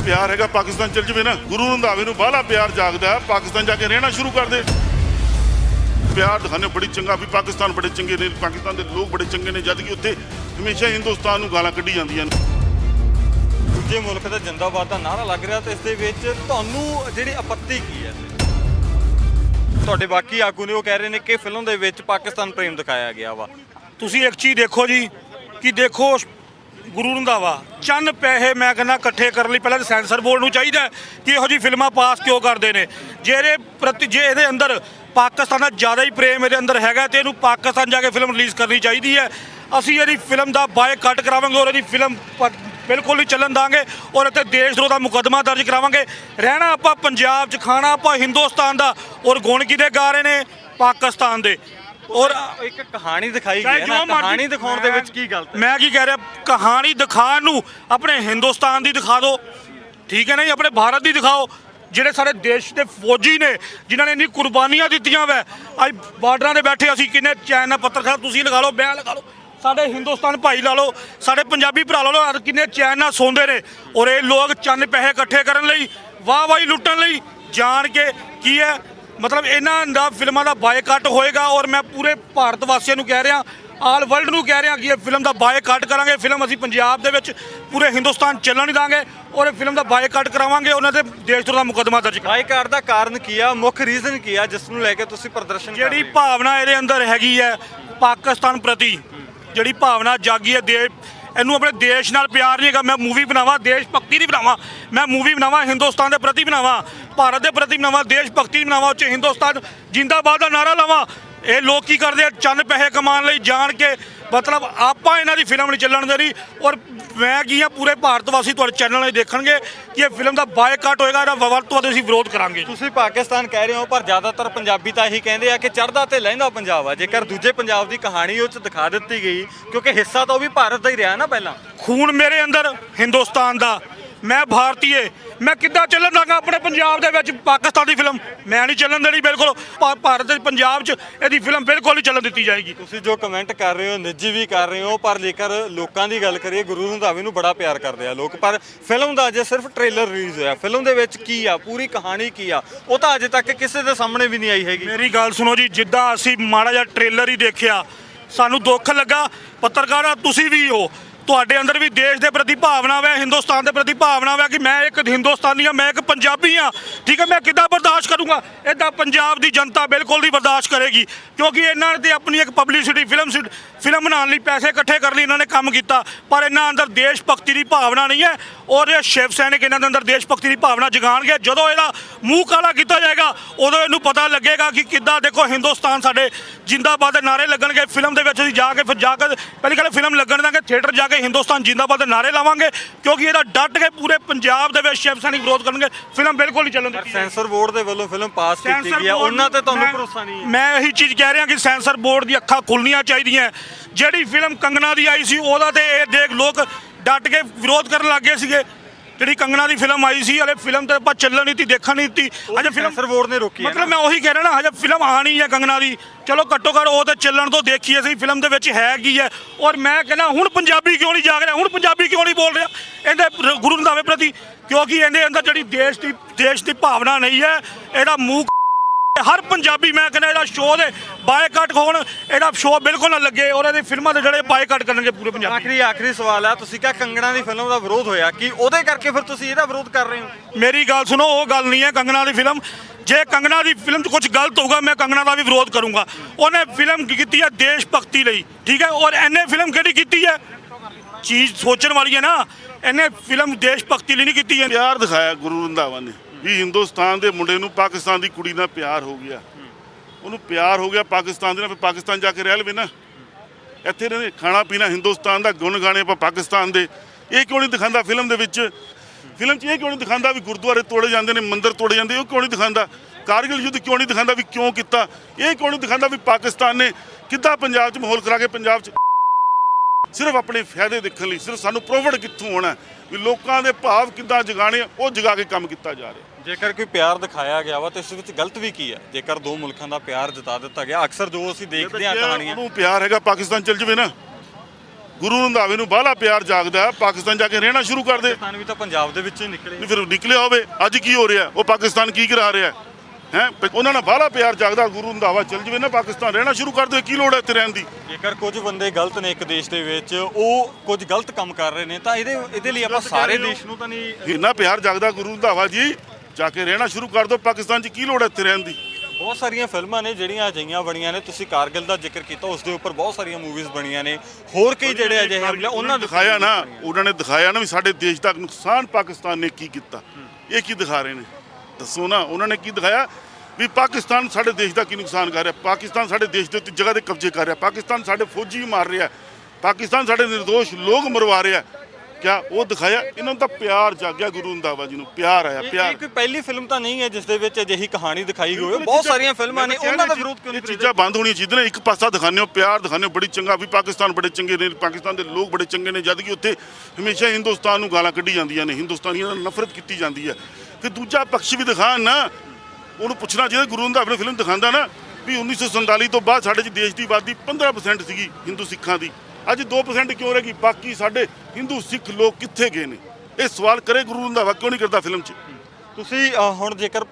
ਪਿਆਰ ਹੈਗਾ ਪਾਕਿਸਤਾਨ ਚਲ ਜਵੇ ਨਾ। ਗੁਰੂ ਰੰਧਾਵੇ ਨੂੰ ਬਾਹਲਾ ਪਿਆਰ ਜਾਗਦਾ ਹੈ, ਪਾਕਿਸਤਾਨ ਜਾ ਕੇ ਰਹਿਣਾ ਸ਼ੁਰੂ ਕਰ ਦੇ। ਪਿਆਰ ਦਿਖਾਣੇ ਬੜੀ ਚੰਗਾ ਵੀ ਪਾਕਿਸਤਾਨ ਬੜੇ ਚੰਗੇ ਨੇ। ਪਾਕਿਸਤਾਨ ਦੇ ਲੋਕ ਬੜੇ ਚੰਗੇ ਨੇ ਜਦ ਕਿ ਉੱਥੇ ਹਮੇਸ਼ਾ ਹਿੰਦੁਸਤਾਨ ਨੂੰ ਗਾਲਾਂ ਕੱਢੀ ਜਾਂਦੀਆਂ ਨੇ। ਦੂਜੇ ਮੁਲਕ ਦਾ ਜਿੰਦਾਬਾਦ ਦਾ ਨਾਰਾ ਲੱਗ ਰਿਹਾ ਤੇ ਇਸ ਦੇ ਵਿੱਚ ਤੁਹਾਨੂੰ ਜਿਹੜੀ ਆਪੱਤੀ ਕੀ ਹੈ? ਤੁਹਾਡੇ ਬਾਕੀ ਆਗੂ ਨੇ ਉਹ ਕਹਿ ਰਹੇ ਨੇ ਕਿ ਫਿਲਮ ਦੇ ਵਿੱਚ ਪਾਕਿਸਤਾਨ ਪ੍ਰੇਮ ਦਿਖਾਇਆ ਗਿਆ ਵਾ। ਤੁਸੀਂ ਇੱਕ ਚੀਜ਼ ਦੇਖੋ ਜੀ ਕਿ ਦੇਖੋ ਗੁਰੂ ਰੰਧਾਵਾ। ਚੰਨ ਪੈਸੇ ਮੈਂ ਕਹਿੰਦਾ ਇਕੱਠੇ ਕਰਨ ਲਈ ਪਹਿਲਾਂ ਸੈਂਸਰ ਬੋਰਡ ਨੂੰ ਚਾਹੀਦਾ ਕਿ ਇਹੋ ਜੀ ਫਿਲਮਾਂ ਪਾਸ ਕਿਉਂ ਕਰਦੇ ਨੇ। ਜੇ ਇਹਦੇ ਪ੍ਰਤੀ ਜੇ ਇਹਦੇ ਅੰਦਰ ਪਾਕਿਸਤਾਨ ਦਾ ਜ਼ਿਆਦਾ ਹੀ ਪ੍ਰੇਮ ਇਹਦੇ ਅੰਦਰ ਹੈਗਾ ਤੇ ਇਹਨੂੰ ਪਾਕਿਸਤਾਨ ਜਾ ਕੇ ਫਿਲਮ ਰਿਲੀਜ਼ ਕਰਨੀ ਚਾਹੀਦੀ ਹੈ। ਅਸੀਂ ਇਹਦੀ ਫਿਲਮ ਦਾ ਬਾਇਕਾਟ ਕਰਾਵਾਂਗੇ ਔਰ ਇਹਦੀ ਫਿਲਮ ਬਿਲਕੁਲ ਨਹੀਂ ਚੱਲਣ ਦਾਂਗੇ ਔਰ ਇੱਥੇ ਦੇਸ਼ ਵਿਰੋਧ ਦਾ ਮੁਕੱਦਮਾ ਦਰਜ ਕਰਾਵਾਂਗੇ। ਰਹਿਣਾ ਆਪਾਂ ਪੰਜਾਬ 'ਚ, ਖਾਣਾ ਆਪਾਂ ਹਿੰਦੁਸਤਾਨ ਦਾ ਔਰ ਗੁਣ ਕਿਹਦੇ ਗਾ ਰਹੇ ਨੇ? ਪਾਕਿਸਤਾਨ ਦੇ। ਔਰ ਇੱਕ ਕਹਾਣੀ ਦਿਖਾਈ ਗਈ ਹੈ ਨਾ ਕਹਾਣੀ ਦਿਖਾਉਣ ਦੇ ਵਿੱਚ ਕੀ ਗਲਤ ਹੈ? ਮੈਂ ਕੀ ਕਹਿ ਰਿਹਾ ਕਹਾਣੀ ਦਿਖਾਉਣ ਨੂੰ ਆਪਣੇ ਹਿੰਦੁਸਤਾਨ ਦੀ ਦਿਖਾ ਦਿਓ। ਠੀਕ ਹੈ ਨਾ ਜੀ? ਆਪਣੇ ਭਾਰਤ ਦੀ ਦਿਖਾਓ। ਜਿਹੜੇ ਸਾਡੇ ਦੇਸ਼ ਦੇ ਫੌਜੀ ਨੇ ਜਿਨ੍ਹਾਂ ਨੇ ਇੰਨੀ ਕੁਰਬਾਨੀਆਂ ਦਿੱਤੀਆਂ ਵੈ। ਅੱਜ ਬਾਰਡਰਾਂ ਤੇ ਬੈਠੇ ਅਸੀਂ ਕਿੰਨੇ ਚੈਨ ਨਾਲ ਪੱਤਰਕਾਰ ਤੁਸੀਂ ਲਗਾ ਲਓ ਬਿਆਨ ਲਗਾ ਲਓ। ਸਾਡੇ ਹਿੰਦੁਸਤਾਨ ਭਾਈ ਲਾ ਲਓ ਸਾਡੇ ਪੰਜਾਬੀ ਭਰਾ ਲਾ ਲਓ ਅੱਜ ਕਿੰਨੇ ਚੈਨ ਨਾਲ ਸੌਂਦੇ ਨੇ। ਔਰ ਇਹ ਲੋਕ ਚੰਨ ਪੈਸੇ ਇਕੱਠੇ ਕਰਨ ਲਈ ਵਾਹ ਵਾਹੀ ਲੁੱਟਣ ਲਈ ਜਾਣ ਕੇ ਕੀ ਹੈ? ਮਤਲਬ ਇਹਨਾਂ ਦਾ ਫਿਲਮਾਂ ਦਾ ਬਾਇਕਾਟ ਹੋਏਗਾ ਔਰ ਮੈਂ ਪੂਰੇ ਭਾਰਤ ਵਾਸੀਆਂ ਨੂੰ ਕਹਿ ਰਿਹਾ ਆਲ ਵਰਲਡ ਨੂੰ ਕਹਿ ਰਿਹਾ ਕਿ ਇਹ ਫਿਲਮ ਦਾ ਬਾਇਕਾਟ ਕਰਾਂਗੇ। ਫਿਲਮ ਅਸੀਂ ਪੰਜਾਬ ਦੇ ਵਿੱਚ ਪੂਰੇ ਹਿੰਦੁਸਤਾਨ ਚੱਲਣ ਨਹੀਂ ਦਾਂਗੇ ਔਰ ਇਹ ਫਿਲਮ ਦਾ ਬਾਇਕਾਟ ਕਰਾਵਾਂਗੇ। ਉਹਨਾਂ ਦੇ ਦੇਸ਼ ਤੋਂ ਦਾ ਮੁਕੱਦਮਾ ਦਰਜ ਬਾਈਕਾਟ ਦਾ ਕਾਰਨ ਕੀ ਆ? ਮੁੱਖ ਰੀਜ਼ਨ ਕੀ ਆ ਜਿਸ ਨੂੰ ਲੈ ਕੇ ਤੁਸੀਂ ਪ੍ਰਦਰਸ਼ਨ ਜਿਹੜੀ? ਭਾਵਨਾ ਇਹਦੇ ਅੰਦਰ ਹੈਗੀ ਹੈ ਪਾਕਿਸਤਾਨ ਪ੍ਰਤੀ ਜਿਹੜੀ ਭਾਵਨਾ ਜਾਗੀ ਹੈ ਦੇ ਇਹਨੂੰ ਆਪਣੇ ਦੇਸ਼ ਨਾਲ ਪਿਆਰ ਨਹੀਂ ਹੈਗਾ। ਮੈਂ ਮੂਵੀ ਬਣਾਵਾਂ, ਦੇਸ਼ ਭਗਤੀ ਦੀ ਬਣਾਵਾਂ। ਮੈਂ ਮੂਵੀ ਬਣਾਵਾਂ, ਹਿੰਦੁਸਤਾਨ ਦੇ ਪ੍ਰਤੀ ਬਣਾਵਾਂ। ਭਾਰਤ ਦੇ ਪ੍ਰਤੀ ਬਣਾਵਾਂ, ਦੇਸ਼ ਭਗਤੀ ਬਣਾਵਾਂ ਉੱਚ ਹਿੰਦੁਸਤਾਨ ਜਿੰਦਾਬਾਦ ਦਾ ਨਾਰਾ ਲਾਵਾਂ। ਇਹ ਲੋਕ ਕੀ ਕਰਦੇ ਆ? ਚੰਨ ਪੈਸੇ ਕਮਾਉਣ ਲਈ ਜਾਣ ਕੇ ਮਤਲਬ ਆਪਾਂ ਇਹਨਾਂ ਦੀ ਫਿਲਮ ਨਹੀਂ ਚੱਲਣ ਦੇਣੀ ਔਰ ਮੈਂ ਕੀ ਆ ਪੂਰੇ ਭਾਰਤ ਵਾਸੀ ਤੁਹਾਡੇ ਚੈਨਲ 'ਤੇ ਦੇਖਣਗੇ ਕਿ ਇਹ ਫਿਲਮ ਦਾ ਬਾਇਕਾਟ ਹੋਏਗਾ ਇਹਦਾ ਵੱਧ ਤੋਂ ਅਸੀਂ ਵਿਰੋਧ ਕਰਾਂਗੇ ਤੁਸੀਂ ਪਾਕਿਸਤਾਨ ਕਹਿ ਰਹੇ ਹੋ ਪਰ ਜ਼ਿਆਦਾਤਰ ਪੰਜਾਬੀ ਤਾਂ ਇਹੀ ਕਹਿੰਦੇ ਆ ਕਿ ਚੜ੍ਹਦਾ ਤੇ ਲਹਿੰਦਾ ਪੰਜਾਬ ਆ। ਜੇਕਰ ਦੂਜੇ ਪੰਜਾਬ ਦੀ ਕਹਾਣੀ ਉਹ ਚ ਦਿਖਾ ਦਿੱਤੀ ਗਈ ਕਿਉਂਕਿ ਹਿੱਸਾ ਤਾਂ ਉਹ ਵੀ ਭਾਰਤ ਦਾ ਹੀ ਰਿਹਾ ਨਾ ਪਹਿਲਾਂ। ਖੂਨ ਮੇਰੇ ਅੰਦਰ ਹਿੰਦੁਸਤਾਨ ਦਾ। ਮੈਂ ਭਾਰਤੀ ਏ ਮੈਂ ਕਿੱਦਾਂ ਚੱਲਣ ਦਾਂਗਾ ਆਪਣੇ ਪੰਜਾਬ ਦੇ ਵਿੱਚ ਪਾਕਿਸਤਾਨ ਦੀ ਫਿਲਮ ਮੈਂ ਨਹੀਂ ਚੱਲਣ ਦੇਣੀ ਬਿਲਕੁਲ। ਭਾ- ਭਾਰਤ ਦੇ ਪੰਜਾਬ 'ਚ ਇਹਦੀ ਫਿਲਮ ਬਿਲਕੁਲ ਨਹੀਂ ਚੱਲਣ ਦਿੱਤੀ ਜਾਏਗੀ। ਤੁਸੀਂ ਜੋ ਕਮੈਂਟ ਕਰ ਰਹੇ ਹੋ ਨਿੱਜੀ ਵੀ ਕਰ ਰਹੇ ਹੋ ਪਰ ਜੇਕਰ ਲੋਕਾਂ ਦੀ ਗੱਲ ਕਰੀਏ ਗੁਰੂ ਰੰਧਾਵੇ ਨੂੰ ਬੜਾ ਪਿਆਰ ਕਰਦੇ ਆ ਲੋਕ। ਪਰ ਫਿਲਮ ਦਾ ਅਜੇ ਸਿਰਫ ਟ੍ਰੇਲਰ ਰਿਲੀਜ਼ ਹੋਇਆ। ਫਿਲਮ ਦੇ ਵਿੱਚ ਕੀ ਆ? ਪੂਰੀ ਕਹਾਣੀ ਕੀ ਆ? ਉਹ ਤਾਂ ਅਜੇ ਤੱਕ ਕਿਸੇ ਦੇ ਸਾਹਮਣੇ ਵੀ ਨਹੀਂ ਆਈ ਹੈਗੀ। ਮੇਰੀ ਗੱਲ ਸੁਣੋ ਜੀ ਜਿੱਦਾਂ ਅਸੀਂ ਮਾੜਾ ਜਿਹਾ ਟ੍ਰੇਲਰ ਹੀ ਦੇਖਿਆ ਸਾਨੂੰ ਦੁੱਖ ਲੱਗਾ। ਪੱਤਰਕਾਰ ਤੁਸੀਂ ਵੀ ਹੋ। ਤੁਹਾਡੇ ਅੰਦਰ ਵੀ ਦੇਸ਼ ਦੇ ਪ੍ਰਤੀ ਭਾਵਨਾ ਹੈ ਹਿੰਦੁਸਤਾਨ ਦੇ ਪ੍ਰਤੀ ਭਾਵਨਾ ਹੈ ਕਿ ਮੈਂ ਇੱਕ ਹਿੰਦੁਸਤਾਨੀ ਹਾਂ, ਮੈਂ ਇੱਕ ਪੰਜਾਬੀ ਹਾਂ। ਠੀਕ ਹੈ, ਮੈਂ ਕਿੱਦਾਂ ਬਰਦਾਸ਼ਤ ਕਰੂੰਗਾ? ਇਦਾਂ ਪੰਜਾਬ ਦੀ ਜਨਤਾ ਬਿਲਕੁਲ ਨਹੀਂ ਬਰਦਾਸ਼ਤ ਕਰੇਗੀ, ਕਿਉਂਕਿ ਇਹਨਾਂ ਨੇ ਤੇ ਆਪਣੀ ਇੱਕ ਪਬਲਿਸਿਟੀ ਫਿਲਮ ਫਿਲਮ ਬਣਾਉਣ ਲਈ ਪੈਸੇ ਇਕੱਠੇ ਕਰਨ ਲਈ ਇਹਨਾਂ ਨੇ ਕੰਮ ਕੀਤਾ ਪਰ ਇਹਨਾਂ ਅੰਦਰ ਦੇਸ਼ ਭਗਤੀ ਦੀ ਭਾਵਨਾ ਨਹੀਂ ਹੈ। ਔਰ ਇਹ ਸ਼ਿਵ ਸੈਨਿਕ ਇਹਨਾਂ ਦੇ ਅੰਦਰ ਦੇਸ਼ ਭਗਤੀ ਦੀ ਭਾਵਨਾ ਜਗਾਉਣਗੇ। ਜਦੋਂ ਇਹਦਾ ਮੂੰਹ ਕਾਲਾ ਕੀਤਾ ਜਾਏਗਾ ਉਦੋਂ ਇਹਨੂੰ ਪਤਾ ਲੱਗੇਗਾ ਕਿ ਕਿੱਦਾਂ ਦੇਖੋ ਹਿੰਦੁਸਤਾਨ ਸਾਡੇ ਜਿੰਦਾਬਾਦ ਦੇ ਨਾਰੇ ਲੱਗਣਗੇ। ਫਿਲਮ ਦੇ ਵਿੱਚ ਅਸੀਂ ਜਾ ਕੇ ਫਿਰ ਜਾ ਕੇ ਪਹਿਲੀ ਗੱਲ ਫਿਲਮ ਲੱਗਣ ਦਾਂਗੇ ਥੀਏਟਰ ਜਾ ਕੇ ਹਿੰਦੁਸਤਾਨ ਜਿੰਦਾਬਾਦ ਦੇ ਨਾਰੇ ਲਾਵਾਂਗੇ ਕਿਉਂਕਿ ਇਹਦਾ ਡਟ ਕੇ ਪੂਰੇ ਪੰਜਾਬ ਦੇ ਵਿੱਚ ਸ਼ਿਵ ਸੈਨਿਕ ਵਿਰੋਧ ਕਰਨਗੇ। ਫਿਲਮ ਬਿਲਕੁਲ ਨਹੀਂ ਚੱਲਣ ਦਿੱਤੀ। ਸੈਂਸਰ ਬੋਰਡ ਦੇ ਵੱਲੋਂ ਫਿਲਮ ਪਾਸ ਕੀਤੀ ਗਈ ਬੋਰਡ ਉਹਨਾਂ ਤੇ ਤੁਹਾਨੂੰ ਭਰੋਸਾ ਨਹੀਂ ਹੈ। ਮੈਂ ਇਹੀ ਚੀਜ਼ ਕਹਿ ਰਿਹਾ ਕਿ ਸੈਂਸਰ ਬੋਰਡ ਦੀ ਅੱਖਾਂ ਖੁੱਲਣੀਆਂ ਚਾਹੀਦੀਆਂ। ਜਿਹੜੀ ਫਿਲਮ ਕੰਗਨਾ ਦੀ ਆਈ ਸੀ ਉਹਦਾ ਤੇ ਇਹ ਦੇਖ ਲੋਕ ਡਟ ਕੇ ਵਿਰੋਧ ਕਰਨ ਲੱਗੇ ਸੀਗੇ। ਜਿਹੜੀ ਕੰਗਨਾ ਦੀ ਫਿਲਮ ਆਈ ਸੀ ਹਲੇ ਫਿਲਮ ਤੇ ਆਪਾਂ ਚੱਲਣ ਨਹੀਂ ਤੀ ਦੇਖਣ ਨਹੀਂ ਤੀ ਅਜੇ ਫਿਲਮ ਸੈਂਸਰ ਬੋਰਡ ਨੇ ਰੋਕੀ ਹੈ ਮਤਲਬ ਮੈਂ ਉਹੀ ਕਹਿ ਰਿਹਾ ਨਾ ਹਜੇ ਫਿਲਮ ਆਣੀ ਹੈ ਕੰਗਨਾ ਦੀ। ਚਲੋ ਘੱਟੋ ਘੱਟ ਉਹ ਤੇ ਚੱਲਣ ਤੋਂ ਦੇਖੀਏ ਅਸੀਂ ਫਿਲਮ ਦੇ ਵਿੱਚ ਹੈ ਕੀ ਹੈ। ਔਰ ਮੈਂ ਕਹਿੰਦਾ ਹੁਣ ਪੰਜਾਬੀ ਕਿਉਂ ਨਹੀਂ ਜਾਗ ਰਿਹਾ? ਹੁਣ ਪੰਜਾਬੀ ਕਿਉਂ ਨਹੀਂ ਬੋਲ ਰਿਹਾ? ਇਹਦੇ ਰ- ਗੁਰੂ ਰੰਧਾਵੇ ਪ੍ਰਤੀ ਕਿਉਂਕਿ ਇਹਦੇ ਅੰਦਰ ਜਿਹੜੀ ਦੇਸ਼ ਦੀ ਦੇਸ਼ ਦੀ ਭਾਵਨਾ ਨਹੀਂ ਹੈ ਇਹਦਾ ਮੂੰਹ ਹਰ ਪੰਜਾਬੀ ਮੈਂ ਕਹਿੰਦਾ ਇਹਦਾ ਸ਼ੋਅ ਦੇ ਬਾਇਕਾਟ ਹੋਣ ਇਹਦਾ ਸ਼ੋਅ ਬਿਲਕੁਲ ਨਾ ਲੱਗੇ ਔਰ ਇਹਦੀ ਫਿਲਮਾਂ ਦੇ ਜਿਹੜੇ ਬਾਇਕਾਟ ਕਰਨਗੇ ਪੂਰੇ ਪੰਜਾਬੀ। ਆਖਰੀ ਆਖਰੀ ਸਵਾਲ ਆ ਤੁਸੀਂ ਕਿਹਾ ਕੰਗਣਾ ਦੀ ਫਿਲਮ ਦਾ ਵਿਰੋਧ ਹੋਇਆ ਕੀ ਉਹਦੇ ਕਰਕੇ ਫਿਰ ਤੁਸੀਂ ਇਹਦਾ ਵਿਰੋਧ ਕਰ ਰਹੇ ਹੋ? ਮੇਰੀ ਗੱਲ ਸੁਣੋ ਉਹ ਗੱਲ ਨਹੀਂ ਹੈ ਕੰਗਨਾ ਦੀ ਫਿਲਮ। ਜੇ ਕੰਗਨਾ ਦੀ ਫਿਲਮ 'ਚ ਕੁਝ ਗਲਤ ਹੋਊਗਾ ਮੈਂ ਕੰਗਨਾ ਦਾ ਵੀ ਵਿਰੋਧ ਕਰੂੰਗਾ। ਉਹਨੇ ਫਿਲਮ ਕੀ ਕੀਤੀ ਹੈ ਦੇਸ਼ ਭਗਤੀ ਲਈ ਠੀਕ ਹੈ? ਔਰ ਇਹਨੇ ਫਿਲਮ ਕਿਹੜੀ ਕੀਤੀ ਹੈ? ਚੀਜ਼ ਸੋਚਣ ਵਾਲੀ ਹੈ ਨਾ। ਇਹਨੇ ਫਿਲਮ ਦੇਸ਼ ਭਗਤੀ ਲਈ ਨਹੀਂ ਕੀਤੀ ਹੈ। ਪਿਆਰ ਦਿਖਾਇਆ ਗੁਰੂ ਰੰਧਾਵਾ ਨੇ। ਵੀ ਹਿੰਦੁਸਤਾਨ ਦੇ ਮੁੰਡੇ ਨੂੰ ਪਾਕਿਸਤਾਨ ਦੀ ਕੁੜੀ ਨਾਲ ਪਿਆਰ ਹੋ ਗਿਆ। ਉਹਨੂੰ ਪਿਆਰ ਹੋ ਗਿਆ ਪਾਕਿਸਤਾਨ ਦੇ ਨਾਲ ਫਿਰ ਪਾਕਿਸਤਾਨ ਜਾ ਕੇ ਰਹਿ ਲਵੇ ਨਾ। ਇੱਥੇ ਨੇ ਖਾਣਾ ਪੀਣਾ ਹਿੰਦੁਸਤਾਨ ਦਾ ਗੁਣ ਗਾਣੇ ਆਪਾਂ ਪਾਕਿਸਤਾਨ ਦੇ। ਇਹ ਕਿਉਂ ਨਹੀਂ ਦਿਖਾਉਂਦਾ ਫਿਲਮ ਦੇ ਵਿੱਚ? ਫਿਲਮ 'ਚ ਇਹ ਕਿਉਂ ਨਹੀਂ ਦਿਖਾਉਂਦਾ ਵੀ ਗੁਰਦੁਆਰੇ ਤੋੜੇ ਜਾਂਦੇ ਨੇ ਮੰਦਿਰ ਤੋੜੇ ਜਾਂਦੇ ਉਹ ਕਿਉਂ ਨਹੀਂ ਦਿਖਾਉਂਦਾ? ਕਾਰਗਿਲ ਯੁੱਧ ਕਿਉਂ ਨਹੀਂ ਦਿਖਾਉਂਦਾ ਵੀ ਕਿਉਂ ਕੀਤਾ? ਇਹ ਕਿਉਂ ਨਹੀਂ ਦਿਖਾਉਂਦਾ ਵੀ ਪਾਕਿਸਤਾਨ ਨੇ ਕਿੱਦਾਂ ਪੰਜਾਬ 'ਚ ਮਾਹੌਲ ਕਰਾ ਕੇ ਪੰਜਾਬ 'ਚ ਸਿਰਫ ਆਪਣੇ ਫਾਇਦੇ ਦੇਖਣ ਲਈ ਸਿਰਫ ਸਾਨੂੰ ਪ੍ਰੋਫਿਟ ਕਿੱਥੋਂ ਹੋਣਾ? ਵੀ ਲੋਕਾਂ ਦੇ ਭਾਵ ਕਿੱਦਾਂ ਜਗਾਣੇ ਉਹ ਜਗਾ ਕੇ ਕੰਮ ਕੀਤਾ ਜਾ ਰਿਹਾ। ਜੇਕਰ ਕੋਈ ਪਿਆਰ ਦਿਖਾਇਆ ਗਿਆ ਵਾ ਤਾਂ ਇਸ ਵਿੱਚ ਗਲਤ ਵੀ ਕੀ ਹੈ ਜੇਕਰ ਦੋ ਮੁਲਕਾਂ ਦਾ ਪਿਆਰ ਜਤਾ ਦਿੱਤਾ ਗਿਆ ਅਕਸਰ ਜੋ ਅਸੀਂ ਦੇਖਦੇ ਹਾਂ ਕਹਾਣੀਆਂ ਉਹਨੂੰ ਪਿਆਰ ਹੈਗਾ ਪਾਕਿਸਤਾਨ ਚਲ ਜਵੇ ਨਾ। ਗੁਰੂ ਰੰਧਾਵੇ ਨੂੰ ਬਾਹਲਾ ਪਿਆਰ ਜਾਗਦਾ ਪਾਕਿਸਤਾਨ ਜਾ ਕੇ ਰਹਿਣਾ ਸ਼ੁਰੂ ਕਰ ਦੇ। ਪਾਕਿਸਤਾਨ ਵੀ ਤਾਂ ਪੰਜਾਬ ਦੇ ਵਿੱਚੋਂ ਹੀ ਨਿਕਲੇ ਨਹੀਂ ਫਿਰ ਨਿਕਲਿਆ ਹੋਵੇ ਅੱਜ ਕੀ ਹੋ ਰਿਹਾ? ਉਹ ਪਾਕਿਸਤਾਨ ਕੀ ਕਰਾ ਰਿਹਾ? ਹੈ? ਉਹਨਾਂ ਨਾਲ ਬਾਹਲਾ ਪਿਆਰ ਜਾਗਦਾ ਗੁਰੂ ਰੰਧਾਵਾ ਚਲ ਜਵੇ ਨਾ ਪਾਕਿਸਤਾਨ ਰਹਿਣਾ ਸ਼ੁਰੂ ਕਰ ਦੇ ਕੀ ਲੋੜ ਹੈ ਇੱਥੇ ਰਹਿਣ ਦੀ? ਜੇਕਰ ਕੁਝ ਬੰਦੇ ਗਲਤ ਨੇ ਇੱਕ ਦੇਸ਼ ਦੇ ਵਿੱਚ ਉਹ ਕੁਝ ਗਲਤ ਕੰਮ ਕਰ ਰਹੇ ਨੇ ਤਾਂ ਇਹਦੇ ਇਹਦੇ ਲਈ ਆਪਾਂ ਸਾਰੇ ਦੇਸ਼ ਨੂੰ ਤਾਂ ਨਹੀਂ ਇੰਨਾ ਪਿਆਰ ਜਾਗਦਾ ਗੁਰੂ ਰੰਧਾਵਾ ਜੀ ਜਾ ਕੇ ਰਹਿਣਾ ਸ਼ੁਰੂ ਕਰ ਦਿਓ ਪਾਕਿਸਤਾਨ 'ਚ ਕੀ ਲੋੜ ਹੈ ਇੱਥੇ ਰਹਿਣ ਦੀ? ਬਹੁਤ ਸਾਰੀਆਂ ਫਿਲਮਾਂ ਨੇ ਜਿਹੜੀਆਂ ਅਜਿਹੀਆਂ ਬਣੀਆਂ ਨੇ ਤੁਸੀਂ ਕਾਰਗਿਲ ਦਾ ਜ਼ਿਕਰ ਕੀਤਾ ਉਸ ਦੇ ਉੱਪਰ ਬਹੁਤ ਸਾਰੀਆਂ ਮੂਵੀਜ਼ ਬਣੀਆਂ ਨੇ। ਹੋਰ ਕਈ ਜਿਹੜੇ ਅਜਿਹੇ ਹਮਲੇ ਉਹਨਾਂ ਦਿਖਾਇਆ ਨਾ ਉਹਨਾਂ ਨੇ ਦਿਖਾਇਆ ਨਾ ਵੀ ਸਾਡੇ ਦੇਸ਼ ਦਾ ਨੁਕਸਾਨ ਪਾਕਿਸਤਾਨ ਨੇ ਕੀ ਕੀਤਾ। ਇਹ ਕੀ ਦਿਖਾ ਰਹੇ ਨੇ? ਦੱਸੋ ਨਾ ਉਹਨਾਂ ਨੇ ਕੀ ਦਿਖਾਇਆ? ਵੀ ਪਾਕਿਸਤਾਨ ਸਾਡੇ ਦੇਸ਼ ਦਾ ਕੀ ਨੁਕਸਾਨ ਕਰ ਰਿਹਾ? ਪਾਕਿਸਤਾਨ ਸਾਡੇ ਦੇਸ਼ ਦੇ ਉੱਤੇ ਜਗ੍ਹਾ ਤੇ ਕਬਜ਼ੇ ਕਰ ਰਿਹਾ। ਪਾਕਿਸਤਾਨ ਸਾਡੇ ਫੌਜੀ ਮਾਰ ਰਿਹਾ। ਪਾਕਿਸਤਾਨ ਸਾਡੇ ਨਿਰਦੋਸ਼ ਲੋਕ ਮਰਵਾ ਰਿਹਾ। ਕਿਆ ਉਹ ਦਿਖਾਇਆ? ਇਹਨਾਂ ਨੂੰ ਤਾਂ ਪਿਆਰ ਜਾਗਿਆ ਗੁਰੂ ਰੰਧਾਵਾ ਜੀ ਨੂੰ। ਪਿਆਰ ਆਇਆ ਪਿਆਰ। ਇਹ ਕੋਈ ਪਹਿਲੀ ਫਿਲਮ ਤਾਂ ਨਹੀਂ ਹੈ ਜਿਸ ਦੇ ਵਿੱਚ ਅਜਿਹੀ ਕਹਾਣੀ ਦਿਖਾਈ ਹੋਈ ਹੈ ਬਹੁਤ ਸਾਰੀਆਂ ਫਿਲਮਾਂ ਨੇ। ਉਹਨਾਂ ਦਾ ਵਿਰੋਧ ਕਿਉਂ ਨਹੀਂ ਚੀਜ਼ਾਂ ਬੰਦ ਹੋਣੀਆਂ ਚਾਹੀਦੀਆਂ ਨੇ। ਇੱਕ ਪਾਸਾ ਦਿਖਾਉਂਦੇ ਹੋ ਪਿਆਰ ਦਿਖਾਉਂਦੇ ਹੋ ਬੜੀ ਚੰਗਾ। ਵੀ ਪਾਕਿਸਤਾਨ ਬੜੇ ਚੰਗੇ ਨੇ ਪਾਕਿਸਤਾਨ ਦੇ ਲੋਕ ਬੜੇ ਚੰਗੇ ਨੇ। ਜਦ ਕਿ ਉੱਥੇ ਹਮੇਸ਼ਾ ਹਿੰਦੁਸਤਾਨ ਨੂੰ ਗਾਲਾਂ ਕੱਢੀ ਜਾਂਦੀਆਂ ਨੇ। ਹਿੰਦੁਸਤਾਨੀਆਂ ਨਾਲ ਨਫ਼ਰਤ ਕੀਤੀ ਜਾਂਦੀ ਹੈ। ਫਿਰ ਦੂਜਾ ਪਕਸ਼ ਵੀ ਦਿਖਾਣ ਨਾ ਉਹਨੂੰ ਪੁੱਛਣਾ ਚਾਹੀਦਾ ਗੁਰੂ ਰੰਧਾਵਾ ਨੇ ਫਿਲਮ ਦਿਖਾਉਂਦਾ ਨਾ ਵੀ 1947 ਤੋਂ ਬਾਅਦ ਸਾਡੇ ਚ ਦੇਸ਼ ਦੀ ਆਬਾਦੀ 15% ਸੀਗੀ ਹਿੰਦੂ ਸਿੱਖਾਂ ਦੀ। ਅੱਜ 2% ਕਿਉਂ ਰਹਿ ਗਈ? ਬਾਕੀ ਸਾਡੇ ਹਿੰਦੂ ਸਿੱਖ ਲੋਕ ਕਿੱਥੇ ਗਏ ਨੇ? ਇਹ ਸਵਾਲ ਕਰੇ ਗੁਰੂ ਰੰਧਾਵਾ ਕਿਉਂ ਨਹੀਂ ਕਰਦਾ ਫਿਲਮ 'ਚ? ਤੁਸੀਂ ਹੁਣ ਜੇਕਰ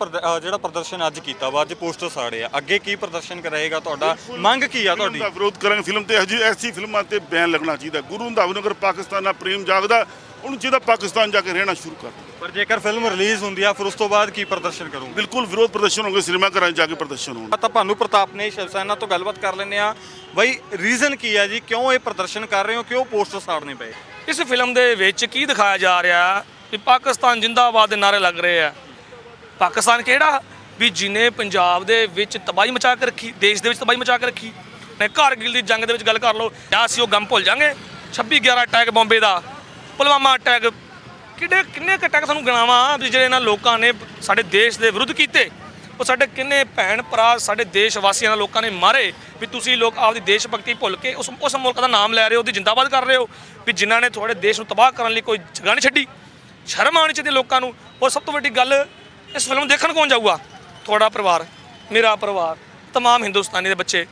ਜਿਹੜਾ ਪ੍ਰਦਰਸ਼ਨ ਅੱਜ ਕੀਤਾ ਵਾ ਅੱਜ ਪੋਸਟਰ ਸਾੜੇ ਆ ਅੱਗੇ ਕੀ ਪ੍ਰਦਰਸ਼ਨ ਕਰੇਗਾ ਤੁਹਾਡਾ? ਮੰਗ ਕੀ ਆ ਤੁਹਾਡੀ? ਦਾ ਵਿਰੋਧ ਕਰਾਂਗੇ ਫਿਲਮ ਤੇ ਅਜਿਹੀ ਐਸੀ ਫਿਲਮਾਂ ਤੇ ਬੈਨ ਲੱਗਣਾ ਚਾਹੀਦਾ। ਗੁਰੂ ਰੰਧਾਵਾ ਨੂੰ ਅਗਰ ਪਾਕਿਸਤਾਨ ਨਾਲ ਪ੍ਰੇਮ ਜਾਗਦਾ ਉਹਨੂੰ ਚਾਹੀਦਾ ਪਾਕਿਸਤਾਨ ਜਾ ਕੇ ਰਹਿਣਾ ਸ਼ੁਰੂ ਕਰ ਪਰ ਜੇਕਰ ਫਿਲਮ ਰਿਲੀਜ਼ ਹੁੰਦੀ ਆ ਫਿਰ ਉਸ ਤੋਂ ਬਾਅਦ ਕੀ ਪ੍ਰਦਰਸ਼ਨ ਕਰੋਗੇ? ਬਿਲਕੁਲ ਵਿਰੋਧ ਪ੍ਰਦਰਸ਼ਨ ਹੋਣਗੇ ਸਿਨੇਮਾ ਘਰਾਂ 'ਚ ਜਾ ਕੇ ਪ੍ਰਦਰਸ਼ਨ ਹੋਣਗੇ। ਤਾਂ ਭਾਨੂ ਪ੍ਰਤਾਪ ਨੇ ਸ਼ਿਵ ਸੈਨਾ ਤੋਂ ਗੱਲਬਾਤ ਕਰ ਲੈਂਦੇ ਆ ਬਈ ਰੀਜ਼ਨ ਕੀ ਹੈ ਜੀ? ਕਿਉਂ ਇਹ ਪ੍ਰਦਰਸ਼ਨ ਕਰ ਰਹੇ ਹੋ? ਕਿਉਂ ਪੋਸਟਰ ਸਾੜਨੇ ਪਏ? ਇਸ ਫਿਲਮ ਦੇ ਵਿੱਚ ਕੀ ਦਿਖਾਇਆ ਜਾ ਰਿਹਾ ਵੀ ਪਾਕਿਸਤਾਨ ਜਿੰਦਾਬਾਦ ਦੇ ਨਾਰੇ ਲੱਗ ਰਹੇ ਆ? ਪਾਕਿਸਤਾਨ ਕਿਹੜਾ? ਵੀ ਜਿਨੇ ਪੰਜਾਬ ਦੇ ਵਿੱਚ ਤਬਾਹੀ ਮਚਾ ਕੇ ਰੱਖੀ ਦੇਸ਼ ਦੇ ਵਿੱਚ ਤਬਾਹੀ ਮਚਾ ਕੇ ਰੱਖੀ। ਨੇ ਕਾਰਗਿਲ ਦੀ ਜੰਗ ਦੇ ਵਿੱਚ ਗੱਲ ਕਰ ਲਓ। ਜਾਂ ਅਸੀਂ ਉਹ ਗਮ ਭੁੱਲ ਜਾਾਂਗੇ? 26 11 ਅਟੈਕ ਬੰਬੇ ਦਾ। ਪੁਲਵਾਮਾ ਅਟੈਕ ਕਿਹੜੇ ਕਿੰਨੇ ਕੁ ਅਟੈਕ ਸਾਨੂੰ ਗਿਣਾਵਾਂ ਵੀ ਜਿਹੜੇ ਇਹਨਾਂ ਲੋਕਾਂ ਨੇ ਸਾਡੇ ਦੇਸ਼ ਦੇ ਵਿਰੁੱਧ ਕੀਤੇ ਉਹ ਸਾਡੇ ਕਿੰਨੇ ਭੈਣ ਭਰਾ ਸਾਡੇ ਦੇਸ਼ ਵਾਸੀਆਂ ਦੇ ਲੋਕਾਂ ਨੇ ਮਾਰੇ ਵੀ ਤੁਸੀਂ ਲੋਕ ਆਪਦੀ ਦੇਸ਼ ਭਗਤੀ ਭੁੱਲ ਕੇ ਉਸ ਉਸ ਮੁਲਕ ਦਾ ਨਾਮ ਲੈ ਰਹੇ ਹੋ ਉਹਦੀ ਜਿੰਦਾਬਾਦ ਕਰ ਰਹੇ ਹੋ ਵੀ ਜਿਨ੍ਹਾਂ ਨੇ ਤੁਹਾਡੇ ਦੇਸ਼ ਨੂੰ ਤਬਾਹ ਕਰਨ ਲਈ ਕੋਈ ਜਗ੍ਹਾ ਨਹੀਂ ਛੱਡੀ ਸ਼ਰਮ ਆਉਣੀ ਚਾਹੀਦੀ ਲੋਕਾਂ ਨੂੰ ਔਰ ਸਭ ਤੋਂ ਵੱਡੀ ਗੱਲ ਇਸ ਫਿਲਮ ਦੇਖਣ ਕੌਣ ਜਾਊਗਾ ਤੁਹਾਡਾ ਪਰਿਵਾਰ ਮੇਰਾ ਪਰਿਵਾਰ तमाम ਹਿੰਦੁਸਤਾਨੀ ਦੇ ਬੱਚੇ